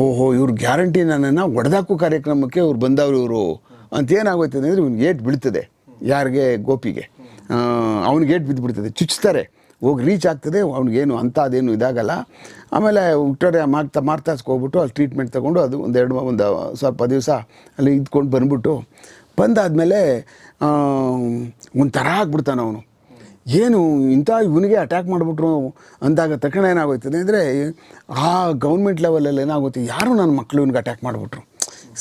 ಓಹೋ ಇವ್ರ ಗ್ಯಾರಂಟಿ ನನ್ನನ್ನು ಒಡೆದಾಕು ಕಾರ್ಯಕ್ರಮಕ್ಕೆ ಇವ್ರು ಬಂದವರು ಇವರು. ಅಂತ ಏನಾಗೋಯ್ತದೆ ಅಂದರೆ ಇವ್ನಿಗೆ ಏಟ್ ಬೀಳ್ತದೆ, ಯಾರಿಗೆ? ಗೋಪಿಗೆ. ಅವ್ನಿಗೆ ಏಟ್ ಬಿದ್ದುಬಿಡ್ತದೆ ಚುಚ್ತಾರೆ. ಹೋಗಿ ರೀಚ್ ಆಗ್ತದೆ, ಅವ್ನಿಗೇನು ಅಂತ ಅದೇನು ಇದಾಗಲ್ಲ. ಆಮೇಲೆ ಹುಟ್ಟರೆ ಮಾಡ್ತಾ ಮಾಡ್ತಾ ಹೋಗ್ಬಿಟ್ಟು ಅಲ್ಲಿ ಟ್ರೀಟ್ಮೆಂಟ್ ತೊಗೊಂಡು ಅದು ಒಂದೆರಡು ಒಂದು ಸ್ವಲ್ಪ ದಿವಸ ಅಲ್ಲಿ ಇದ್ಕೊಂಡು ಬಂದ್ಬಿಟ್ಟು ಬಂದಾದಮೇಲೆ ಒಂಥರ ಆಗ್ಬಿಡ್ತಾನೆ ಅವನು. ಏನು ಇಂಥ ಇವನಿಗೆ ಅಟ್ಯಾಕ್ ಮಾಡಿಬಿಟ್ರು ಅಂದಾಗ ತಕ್ಷಣ ಏನಾಗೋಯ್ತದೆ ಅಂದರೆ ಆ ಗೌರ್ಮೆಂಟ್ ಲೆವೆಲಲ್ಲಿ ಏನಾಗುತ್ತೆ? ಯಾರು ನನ್ನ ಮಕ್ಕಳು ಇವನಿಗೆ ಅಟ್ಯಾಕ್ ಮಾಡಿಬಿಟ್ರು?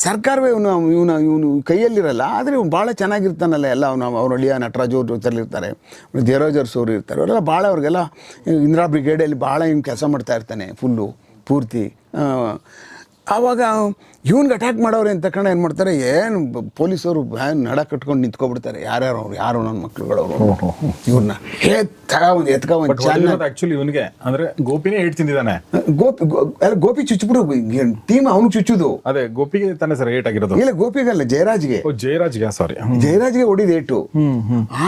ಸರ್ಕಾರವೇ ಇವನು ಇವನು ಇವನು ಕೈಯಲ್ಲಿರಲ್ಲ, ಆದರೆ ಇವನು ಭಾಳ ಚೆನ್ನಾಗಿರ್ತಾನಲ್ಲ ಎಲ್ಲ ಅವನು ಅವ್ರು ಅಳಿಯ ನಟರಾಜ್ ಅವರು ತರಲಿರ್ತಾರೆ ದೇವರಾಜರ್ಸ್ ಅವರು ಇರ್ತಾರೆ. ಅವರೆಲ್ಲ ಭಾಳ ಅವ್ರಿಗೆಲ್ಲ ಇಂದಿರಾ ಬ್ರಿಗೇಡಲ್ಲಿ ಭಾಳ ಇವ್ನು ಕೆಲಸ ಮಾಡ್ತಾ ಇರ್ತಾನೆ ಫುಲ್ಲು ಪೂರ್ತಿ. ಆವಾಗ ಇವ್ನಿಗೆ ಅಟ್ಯಾಕ್ ಮಾಡೋರು ಅಂತ ಕಣ ಏನು ಮಾಡ್ತಾರೆ? ಏನು ಪೊಲೀಸರು ನಡ ಕಟ್ಕೊಂಡು ನಿಂತ್ಕೊಬಿಡ್ತಾರೆ. ಯಾರ್ಯಾರು ಅವ್ರು? ಯಾರು ನನ್ನ ಮಕ್ಳುಗಳವರು? ಇವ್ರನ್ನ ಹೇ. ತಗ ಒಂದು ಎತ್ಕ ಒಂದು ಆಕ್ಚುಲಿ ಇವನಿಗೆ? ಅಂದ್ರೆ ಗೋಪಿನೇ ಏಟ್ ತಿಂದಿದ್ದಾನೆ. ಗೋಪಿ ಅಲ್ಲ, ಗೋಪಿ ಚುಚ್ಬಿಡು. ಟೀಮ್ ಅವ್ನು ಚುಚ್ಚುದು. ಅದೇ ಗೋಪಿಗೆ ತಾನೇ ಸರ್ ಏಟ್ ಆಗಿರೋದು. ಇಲ್ಲ ಗೋಪಿಗಲ್ಲ ಜಯರಾಜ್ಗೆ. ಓ ಜಯರಾಜ್ಗೆ ಸಾರಿ ಜಯರಾಜ್ಗೆ ಹೊಡಿದ ಏಟು.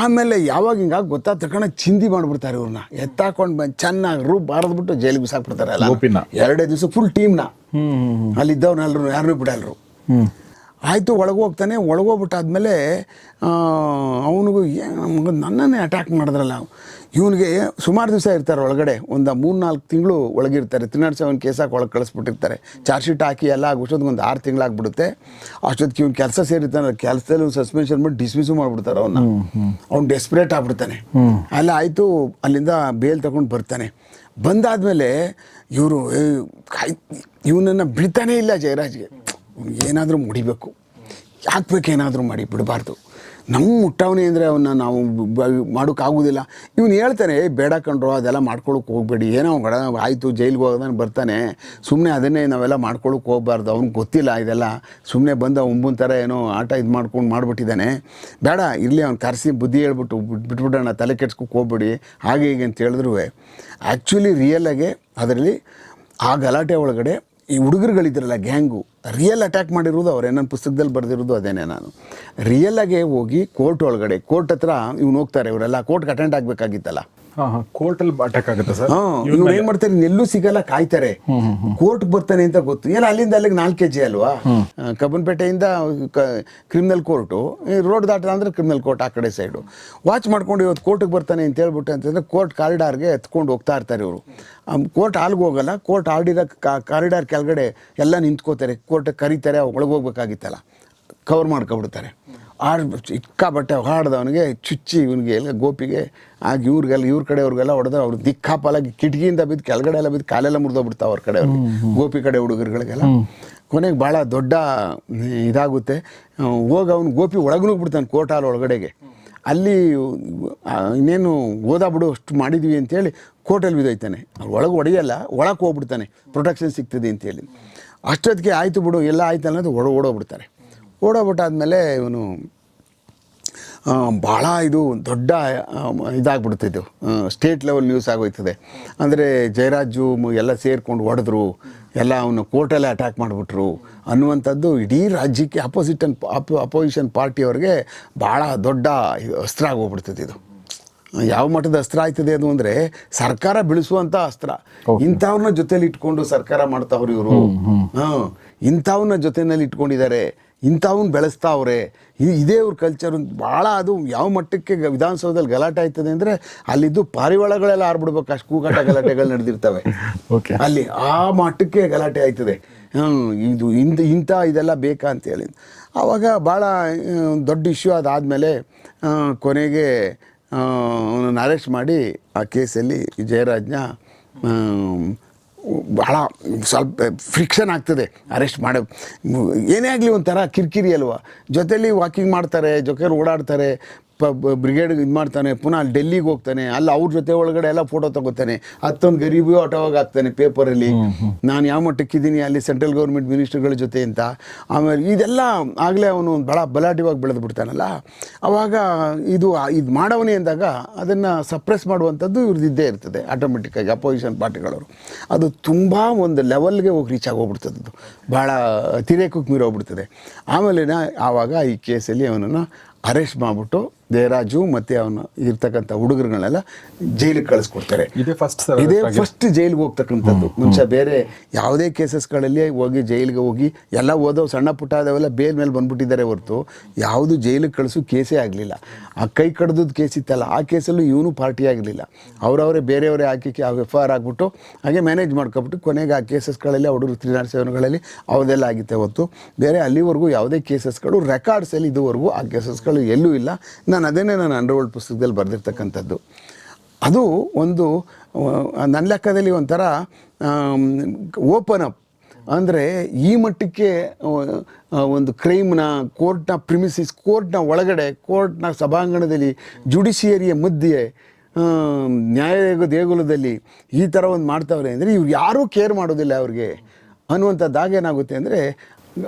ಆಮೇಲೆ ಯಾವಾಗ ಹಿಂಗ ಗೊತ್ತಾದ ತಕ್ಷಣ ಚಿಂದಿ ಮಾಡ್ಬಿಡ್ತಾರೆ ಇವ್ರನ್ನ ಎತ್ತಾಕೊಂಡ್ ಬಂದು ಚೆನ್ನಾಗಿ ರೂಪ್ ಬಾರದ್ಬಿಟ್ಟು ಜೈಲಿಗೆ ಬಿಸಾಕ್ಬಿಡ್ತಾರೆ ಅಲ್ಲ. ಗೋಪಿನ? ಎರಡೇ ದಿವಸ ಫುಲ್ ಟೀಮ್ನ ಅಲ್ಲಿದ್ದವ್ರನ್ನೆಲ್ಲರೂ ಯಾರನ್ನೂ ಬಿಡಲ್ರು. ಆಯಿತು ಒಳಗೆ ಹೋಗ್ತಾನೆ ಒಳಗೋಗ್ಬಿಟ್ಟಾದ್ಮೇಲೆ ಅವನಿಗೂ ಏನು ನನ್ನನ್ನೇ ಅಟ್ಯಾಕ್ ಮಾಡಿದ್ರಲ್ಲ ಇವನಿಗೆ ಸುಮಾರು ದಿವಸ ಇರ್ತಾರೆ ಒಳಗಡೆ ಒಂದು ಮೂರು ನಾಲ್ಕು ತಿಂಗಳು ಒಳಗಿರ್ತಾರೆ. ತಿನ್ನಾಡ್ಸಿ ಅವ್ನ ಸೆವೆನ್ ಕೇಸ್ ಹಾಕಿ ಒಳಗೆ ಕಳಿಸ್ಬಿಟ್ಟಿರ್ತಾರೆ. ಚಾರ್ಜ್ ಶೀಟ್ ಹಾಕಿ ಎಲ್ಲ ಆಗೋಷ್ಟೊತ್ತಿಗೆ ಒಂದು ಆರು ತಿಂಗಳಾಗ್ಬಿಡುತ್ತೆ. ಅಷ್ಟೊತ್ತಿಗೆ ಇವ್ನು ಕೆಲಸ ಸೇರಿರ್ತಾನೆ ಕೆಲಸದಲ್ಲಿ ಸಸ್ಪೆನ್ಷನ್ ಮಾಡಿ ಡಿಸ್ಮಿಸು ಮಾಡಿಬಿಡ್ತಾರೆ ಅವನ್ನ ಅವ್ನು ಡೆಸ್ಪ್ರೇಟ್ ಆಗ್ಬಿಡ್ತಾನೆ. ಅಲ್ಲ ಆಯಿತು ಅಲ್ಲಿಂದ ಬೇಲ್ ತಗೊಂಡು ಬರ್ತಾನೆ. ಬಂದಾದಮೇಲೆ ಇವರು ಇವನನ್ನು ಬಿಡ್ತಾನೇ ಇಲ್ಲ ಜಯರಾಜ್ಗೆ. ಏನಾದರೂ ಮುಡಿಬೇಕು. ಯಾಕೆ ಏನಾದರೂ ಮಾಡಿ ಬಿಡಬಾರ್ದು. ನಮ್ಮ ಮುಟ್ಟವನೇ ಅಂದರೆ ಅವನ್ನ ನಾವು ಮಾಡೋಕ್ಕಾಗೋದಿಲ್ಲ ಇವನು ಹೇಳ್ತಾನೆ "ಏ, ಬೇಡ ಕಂಡ್ರು ಅದೆಲ್ಲ ಮಾಡ್ಕೊಳಕ್ಕೆ ಹೋಗ್ಬೇಡಿ. ಏನೋ ಗಡ ಆಯಿತು ಜೈಲಿಗೆ ಹೋಗೋದಾನೆ ಬರ್ತಾನೆ. ಸುಮ್ಮನೆ ಅದನ್ನೇ ನಾವೆಲ್ಲ ಮಾಡ್ಕೊಳಕ್ಕೆ ಹೋಗ್ಬಾರ್ದು. ಅವ್ನಿಗೆ ಗೊತ್ತಿಲ್ಲ ಇದೆಲ್ಲ. ಸುಮ್ಮನೆ ಬಂದ ಒಂಬನ್ ಥರ ಏನೋ ಆಟ ಇದು ಮಾಡ್ಕೊಂಡು ಮಾಡಿಬಿಟ್ಟಿದ್ದಾನೆ. ಬೇಡ ಇರಲಿ ಅವ್ನು ಕರೆಸಿ ಬುದ್ಧಿ ಹೇಳ್ಬಿಟ್ಟು ಬಿಟ್- ಬಿಟ್ಬಿಡೋಣ ತಲೆ ಕೆಡ್ಸ್ಕೊಕ್ಕೆ ಹೋಗ್ಬೇಡಿ. ಹಾಗೆ ಹೀಗೆ ಅಂತ ಹೇಳಿದ್ರು. ಆ್ಯಕ್ಚುಲಿ ರಿಯಲಾಗೆ ಅದರಲ್ಲಿ ಆ ಗಲಾಟೆ ಒಳಗಡೆ ಈ ಹುಡುಗರುಗಳಿದ್ರಲ್ಲ ಗ್ಯಾಂಗು. ರಿಯಲ್ ಅಟ್ಯಾಕ್ ಮಾಡಿರೋದು ಅವ್ರೆ ನನ್ನ ಪುಸ್ತಕದಲ್ಲಿ ಬರೆದಿರೋದು ಅದೇನೆ ನಾನು. ರಿಯಲಾಗೆ ಹೋಗಿ ಕೋರ್ಟ್ ಒಳಗಡೆ ಕೋರ್ಟ್ ಹತ್ರ ಇವ್ನು ಹೋಗ್ತಾರೆ, ಇವರೆಲ್ಲ ಕೋರ್ಟ್ಗೆ ಅಟೆಂಡ್ ಆಗಬೇಕಾಗಿತ್ತಲ್ಲ. ಕೋರ್ಟಲ್ಲಿ ಅಟ್ಯಾಕ್ ಆಗುತ್ತೆ ಸರ್. ಹಾಂ ಏನ್ ಮಾಡ್ತಾರೆ? ಎಲ್ಲೂ ಸಿಗಲ್ಲ ಕಾಯ್ತಾರೆ. ಕೋರ್ಟ್ ಬರ್ತಾನೆ ಅಂತ ಗೊತ್ತು. ಏನ ಅಲ್ಲಿಂದ ಅಲ್ಲಿಗೆ ನಾಲ್ಕು ಕೆ ಜಿ ಅಲ್ವಾ ಕಬ್ಬನ್ಪೇಟೆಯಿಂದ ಕ್ರಿಮಿನಲ್ ಕೋರ್ಟು ರೋಡ್ ದಾಟ ಅಂದ್ರೆ ಕ್ರಿಮಿನಲ್ ಕೋರ್ಟ್ ಆ ಕಡೆ ಸೈಡು ವಾಚ್ ಮಾಡ್ಕೊಂಡು ಇವತ್ತು ಕೋರ್ಟಿಗೆ ಬರ್ತಾನೆ ಅಂತ ಹೇಳ್ಬಿಟ್ಟು ಅಂತಂದ್ರೆ ಕೋರ್ಟ್ ಕಾರಿಡಾರ್ಗೆ ಎತ್ಕೊಂಡು ಹೋಗ್ತಾ ಇರ್ತಾರೆ ಇವರು. ಕೋರ್ಟ್ ಆಲ್ಗೆ ಹೋಗಲ್ಲ ಕೋರ್ಟ್ ಆಡಿರೋ ಕಾರಿಡಾರ್ ಕೆಳಗಡೆ ಎಲ್ಲ ನಿಂತ್ಕೋತಾರೆ. ಕೋರ್ಟ್ ಕರೀತಾರೆ ಒಳಗೆ ಹೋಗ್ಬೇಕಾಗಿತ್ತಲ್ಲ. ಕವರ್ ಮಾಡ್ಕೊಬಿಡ್ತಾರೆ. ಆಡ್ ಸಿಕ್ಕಾಬಟ್ಟೆ ಹಾಡ್ದವನಿಗೆ ಚುಚ್ಚಿ ಇವನಿಗೆ ಎಲ್ಲ ಗೋಪಿಗೆ ಆಗ ಇವ್ರಿಗೆಲ್ಲ ಇವ್ರ ಕಡೆಯವ್ರಿಗೆಲ್ಲ ಹೊಡೆದ್ರೆ ಅವ್ರು ದಿಕ್ಕಾಪಾಲಾಗಿ ಕಿಟಕಿಯಿಂದ ಬಿದ್ದು ಕೆಳಗಡೆ ಎಲ್ಲ ಬಿದ್ದು ಕಾಲೆಲ್ಲ ಮುರಿದೋಗ್ಬಿಡ್ತಾವೆ ಅವ್ರ ಕಡೆ ಗೋಪಿ ಕಡೆ ಹುಡುಗರುಗಳಿಗೆಲ್ಲ. ಕೊನೆಗೆ ಭಾಳ ದೊಡ್ಡ ಇದಾಗುತ್ತೆ. ಹೋಗಿ ಅವ್ನು ಗೋಪಿ ಒಳಗೂ ಬಿಡ್ತಾನೆ ಕೋರ್ಟ್ ಹಾಲ್ ಒಳಗಡೆಗೆ. ಅಲ್ಲಿ ಇನ್ನೇನು ಓದಾ ಬಿಡು ಅಷ್ಟು ಮಾಡಿದ್ವಿ ಅಂತೇಳಿ ಕೋಟಲ್ಲಿ ಬಿದ್ದೈತಾನೆ ಅವ್ರು ಒಳಗೆ ಹೊಡೆಯಲ್ಲ ಒಳಗೆ ಹೋಗ್ಬಿಡ್ತಾನೆ. ಪ್ರೊಟೆಕ್ಷನ್ ಸಿಗ್ತದೆ ಅಂತೇಳಿ. ಅಷ್ಟೊತ್ತಿಗೆ ಆಯಿತು ಬಿಡು ಎಲ್ಲ ಆಯ್ತು ಅನ್ನೋದು ಓಡ ಓಡೋಗ್ಬಿಡ್ತಾರೆ. ಓಡೋಗ್ಬಿಟ್ಟಾದ್ಮೇಲೆ ಇವನು ಭಾಳ ಇದು ದೊಡ್ಡ ಇದಾಗ್ಬಿಡುತ್ತೆ ಇದು ಸ್ಟೇಟ್ ಲೆವೆಲ್ ನ್ಯೂಸ್ ಆಗೋಯ್ತದೆ. ಅಂದರೆ ಜಯರಾಜು ಎಲ್ಲ ಸೇರಿಕೊಂಡು ಹೊಡೆದ್ರು. ಎಲ್ಲ ಅವನು ಕೋರ್ಟಲ್ಲೇ ಅಟ್ಯಾಕ್ ಮಾಡಿಬಿಟ್ರು. ಅನ್ನುವಂಥದ್ದು ಇಡೀ ರಾಜ್ಯಕ್ಕೆ ಅಪೋಸಿಟನ್ ಅಪೋಸಿಷನ್ ಪಾರ್ಟಿಯವ್ರಿಗೆ ಭಾಳ ದೊಡ್ಡ ಅಸ್ತ್ರ ಆಗೋಗ್ಬಿಡ್ತದೆ ಇದು. ಯಾವ ಮಟ್ಟದ ಅಸ್ತ್ರ ಆಯ್ತದೆ ಅದು ಅಂದರೆ ಸರ್ಕಾರ ಬೆಳೆಸುವಂಥ ಅಸ್ತ್ರ. ಇಂಥವ್ರನ್ನ ಜೊತೆಲಿ ಇಟ್ಕೊಂಡು ಸರ್ಕಾರ ಮಾಡ್ತಾವ್ರು ಇವರು. ಹಾಂ ಇಂಥವ್ರನ್ನ ಜೊತೆನಲ್ಲಿ ಇಟ್ಕೊಂಡಿದ್ದಾರೆ. ಇಂಥವನ್ನ ಬೆಳೆಸ್ತಾವ್ರೆ. ಇ- ಇದೇ ಅವ್ರ ಕಲ್ಚರ್ ಭಾಳ ಅದು ಯಾವ ಮಟ್ಟಕ್ಕೆ ವಿಧಾನಸೌಧದಲ್ಲಿ ಗಲಾಟೆ ಆಯ್ತದೆ ಅಂದರೆ ಅಲ್ಲಿದ್ದು ಪಾರಿವಾಳಗಳೆಲ್ಲ ಆರ್ಬಿಡ್ಬೇಕು ಅಷ್ಟು ಕೂಗಾಟ ಗಲಾಟೆಗಳು ನಡೆದಿರ್ತವೆ. ಓಕೆ ಅಲ್ಲಿ ಆ ಮಟ್ಟಕ್ಕೆ ಗಲಾಟೆ ಆಯ್ತದೆ. ಇದು ಇಂಥ ಇಂಥ ಇದೆಲ್ಲ ಬೇಕಾ ಅಂತೇಳಿ ಆವಾಗ ಭಾಳ ದೊಡ್ಡ ಇಶ್ಯೂ ಅದಾದಮೇಲೆ ಕೊನೆಗೆ ಅವನನ್ನು ಅರೆಸ್ಟ್ ಮಾಡಿ ಆ ಕೇಸಲ್ಲಿ ಜಯರಾಜ್ನ ಭಾಳ ಸ್ವಲ್ಪ ಫ್ರಿಕ್ಷನ್ ಆಗ್ತದೆ. ಅರೆಸ್ಟ್ ಮಾಡೋ. ಏನೇ ಆಗಲಿ ಒಂಥರ ಕಿರಿಕಿರಿ ಅಲ್ವಾ? ಜೊತೆಯಲ್ಲಿ ವಾಕಿಂಗ್ ಮಾಡ್ತಾರೆ ಜೊತೆಯಲ್ಲಿ ಓಡಾಡ್ತಾರೆ. ಪ ಬ್ರಿಗೇಡ್ ಇದು ಮಾಡ್ತಾನೆ ಪುನಃ ಅಲ್ಲಿ ಡೆಲ್ಲಿಗೆ ಹೋಗ್ತಾನೆ ಅಲ್ಲಿ ಅವ್ರ ಜೊತೆ ಒಳಗಡೆ ಎಲ್ಲ ಫೋಟೋ ತಗೋತಾನೆ. ಹತ್ತೊಂದು ಗರೀಬಿ ಆಟೋವಾಗ ಹಾಕ್ತಾನೆ ಪೇಪರಲ್ಲಿ ನಾನು ಯಾವ ಮಟ್ಟಕ್ಕಿದ್ದೀನಿ ಅಲ್ಲಿ ಸೆಂಟ್ರಲ್ ಗೌರ್ಮೆಂಟ್ ಮಿನಿಸ್ಟರ್ಗಳ ಜೊತೆ ಅಂತ. ಆಮೇಲೆ ಇದೆಲ್ಲ ಆಗಲೇ ಅವನು ಭಾಳ ಬಲಾಟಿವಾಗಿ ಬೆಳೆದು ಬಿಡ್ತಾನಲ್ಲ. ಅವಾಗ ಇದು ಇದು ಮಾಡವನೇ ಅಂದಾಗ ಅದನ್ನು ಸಪ್ರೆಸ್ ಮಾಡುವಂಥದ್ದು ಇವ್ರದ್ದು ಇದ್ದೇ ಇರ್ತದೆ ಆಟೋಮೆಟಿಕ್ಕಾಗಿ ಅಪೋಸಿಷನ್ ಪಾರ್ಟಿಗಳವರು. ಅದು ತುಂಬ ಒಂದು ಲೆವೆಲ್ಗೆ ಹೋಗಿ ರೀಚ್ ಆಗೋಗ್ಬಿಡ್ತದೆ ಅದು ಭಾಳ ಅತಿರೇಕಕ್ಕೆ ಮೀರೋಗ್ಬಿಡ್ತದೆ ಆಮೇಲೆ ಆವಾಗ ಈ ಕೇಸಲ್ಲಿ ಅವನನ್ನು ಅರೆಸ್ಟ್ ಮಾಡಿಬಿಟ್ಟು ದೇವರಾಜು ಮತ್ತು ಅವನು ಇರ್ತಕ್ಕಂಥ ಹುಡುಗರುಗಳನ್ನೆಲ್ಲ ಜೈಲಿಗೆ ಕಳಿಸ್ಕೊಡ್ತಾರೆ. ಇದೇ ಫಸ್ಟ್ ಇದೇ ಫಸ್ಟ್ ಜೈಲಿಗೆ ಹೋಗ್ತಕ್ಕಂಥದ್ದು. ಮುಂಚೆ ಬೇರೆ ಯಾವುದೇ ಕೇಸಸ್ಗಳಲ್ಲಿ ಹೋಗಿ ಜೈಲಿಗೆ ಹೋಗಿ ಎಲ್ಲ ಓದೋ ಸಣ್ಣ ಪುಟ್ಟ ಅದಾವೆಲ್ಲ ಬೇಲ್ ಮೇಲೆ ಬಂದ್ಬಿಟ್ಟಿದ್ದಾರೆ ಹೊರತು. ಯಾವುದು ಜೈಲಿಗೆ ಕಳಿಸೋ ಕೇಸೇ ಆಗಲಿಲ್ಲ. ಆ ಕೈ ಕಡ್ದದ್ದು ಕೇಸ್ ಇತ್ತಲ್ಲ ಆ ಕೇಸಲ್ಲೂ ಇವನು ಪಾರ್ಟಿ ಆಗಲಿಲ್ಲ. ಅವರವರೇ ಬೇರೆಯವರೇ ಹಾಕಿ ಎಫ್ ಐ ಆರ್ ಆಗಿಬಿಟ್ಟು ಹಾಗೆ ಮ್ಯಾನೇಜ್ ಮಾಡ್ಕೊಬಿಟ್ಟು ಕೊನೆಗೆ ಆ ಕೇಸಸ್ಗಳಲ್ಲಿ ಹುಡುಗರು ತ್ರೀ ನಾಟ್ ಸೆವೆನ್ಗಳಲ್ಲಿ ಅವದೆಲ್ಲ ಆಗಿತ್ತೆ ಹೊತ್ತು ಬೇರೆ ಅಲ್ಲಿವರೆಗೂ ಯಾವುದೇ ಕೇಸಸ್ಗಳು ರೆಕಾರ್ಡ್ಸಲ್ಲಿ ಇದುವರೆಗೂ ಆ ಕೇಸಸ್ಗಳು ಎಲ್ಲೂ ಇಲ್ಲ. ನಾನು ಅದೇನೇ ನಾನು ಅಂಡರ್ವರ್ಲ್ಡ್ ಪುಸ್ತಕದಲ್ಲಿ ಬರೆದಿರ್ತಕ್ಕಂಥದ್ದು. ಅದು ಒಂದು ನನ್ನ ಲೆಕ್ಕದಲ್ಲಿ ಒಂಥರ ಓಪನ್ ಅಪ್ ಅಂದರೆ ಈ ಮಟ್ಟಕ್ಕೆ ಒಂದು ಕ್ರೈಮ್ನ ಕೋರ್ಟ್ನ ಪ್ರಿಮಿಸಿಸ್ ಕೋರ್ಟ್ನ ಒಳಗಡೆ ಕೋರ್ಟ್ನ ಸಭಾಂಗಣದಲ್ಲಿ ಜುಡಿಷಿಯರಿಯ ಮಧ್ಯೆ ಆ, ನ್ಯಾಯ ದೇಗುಲದಲ್ಲಿ ಈ ಥರ ಒಂದು ಮಾಡ್ತಾವ್ರೆ ಅಂದರೆ ಇವ್ರು ಯಾರೂ ಕೇರ್ ಮಾಡೋದಿಲ್ಲ ಅವ್ರಿಗೆ ಅನ್ನುವಂಥದ್ದಾಗೇನಾಗುತ್ತೆ ಅಂದರೆ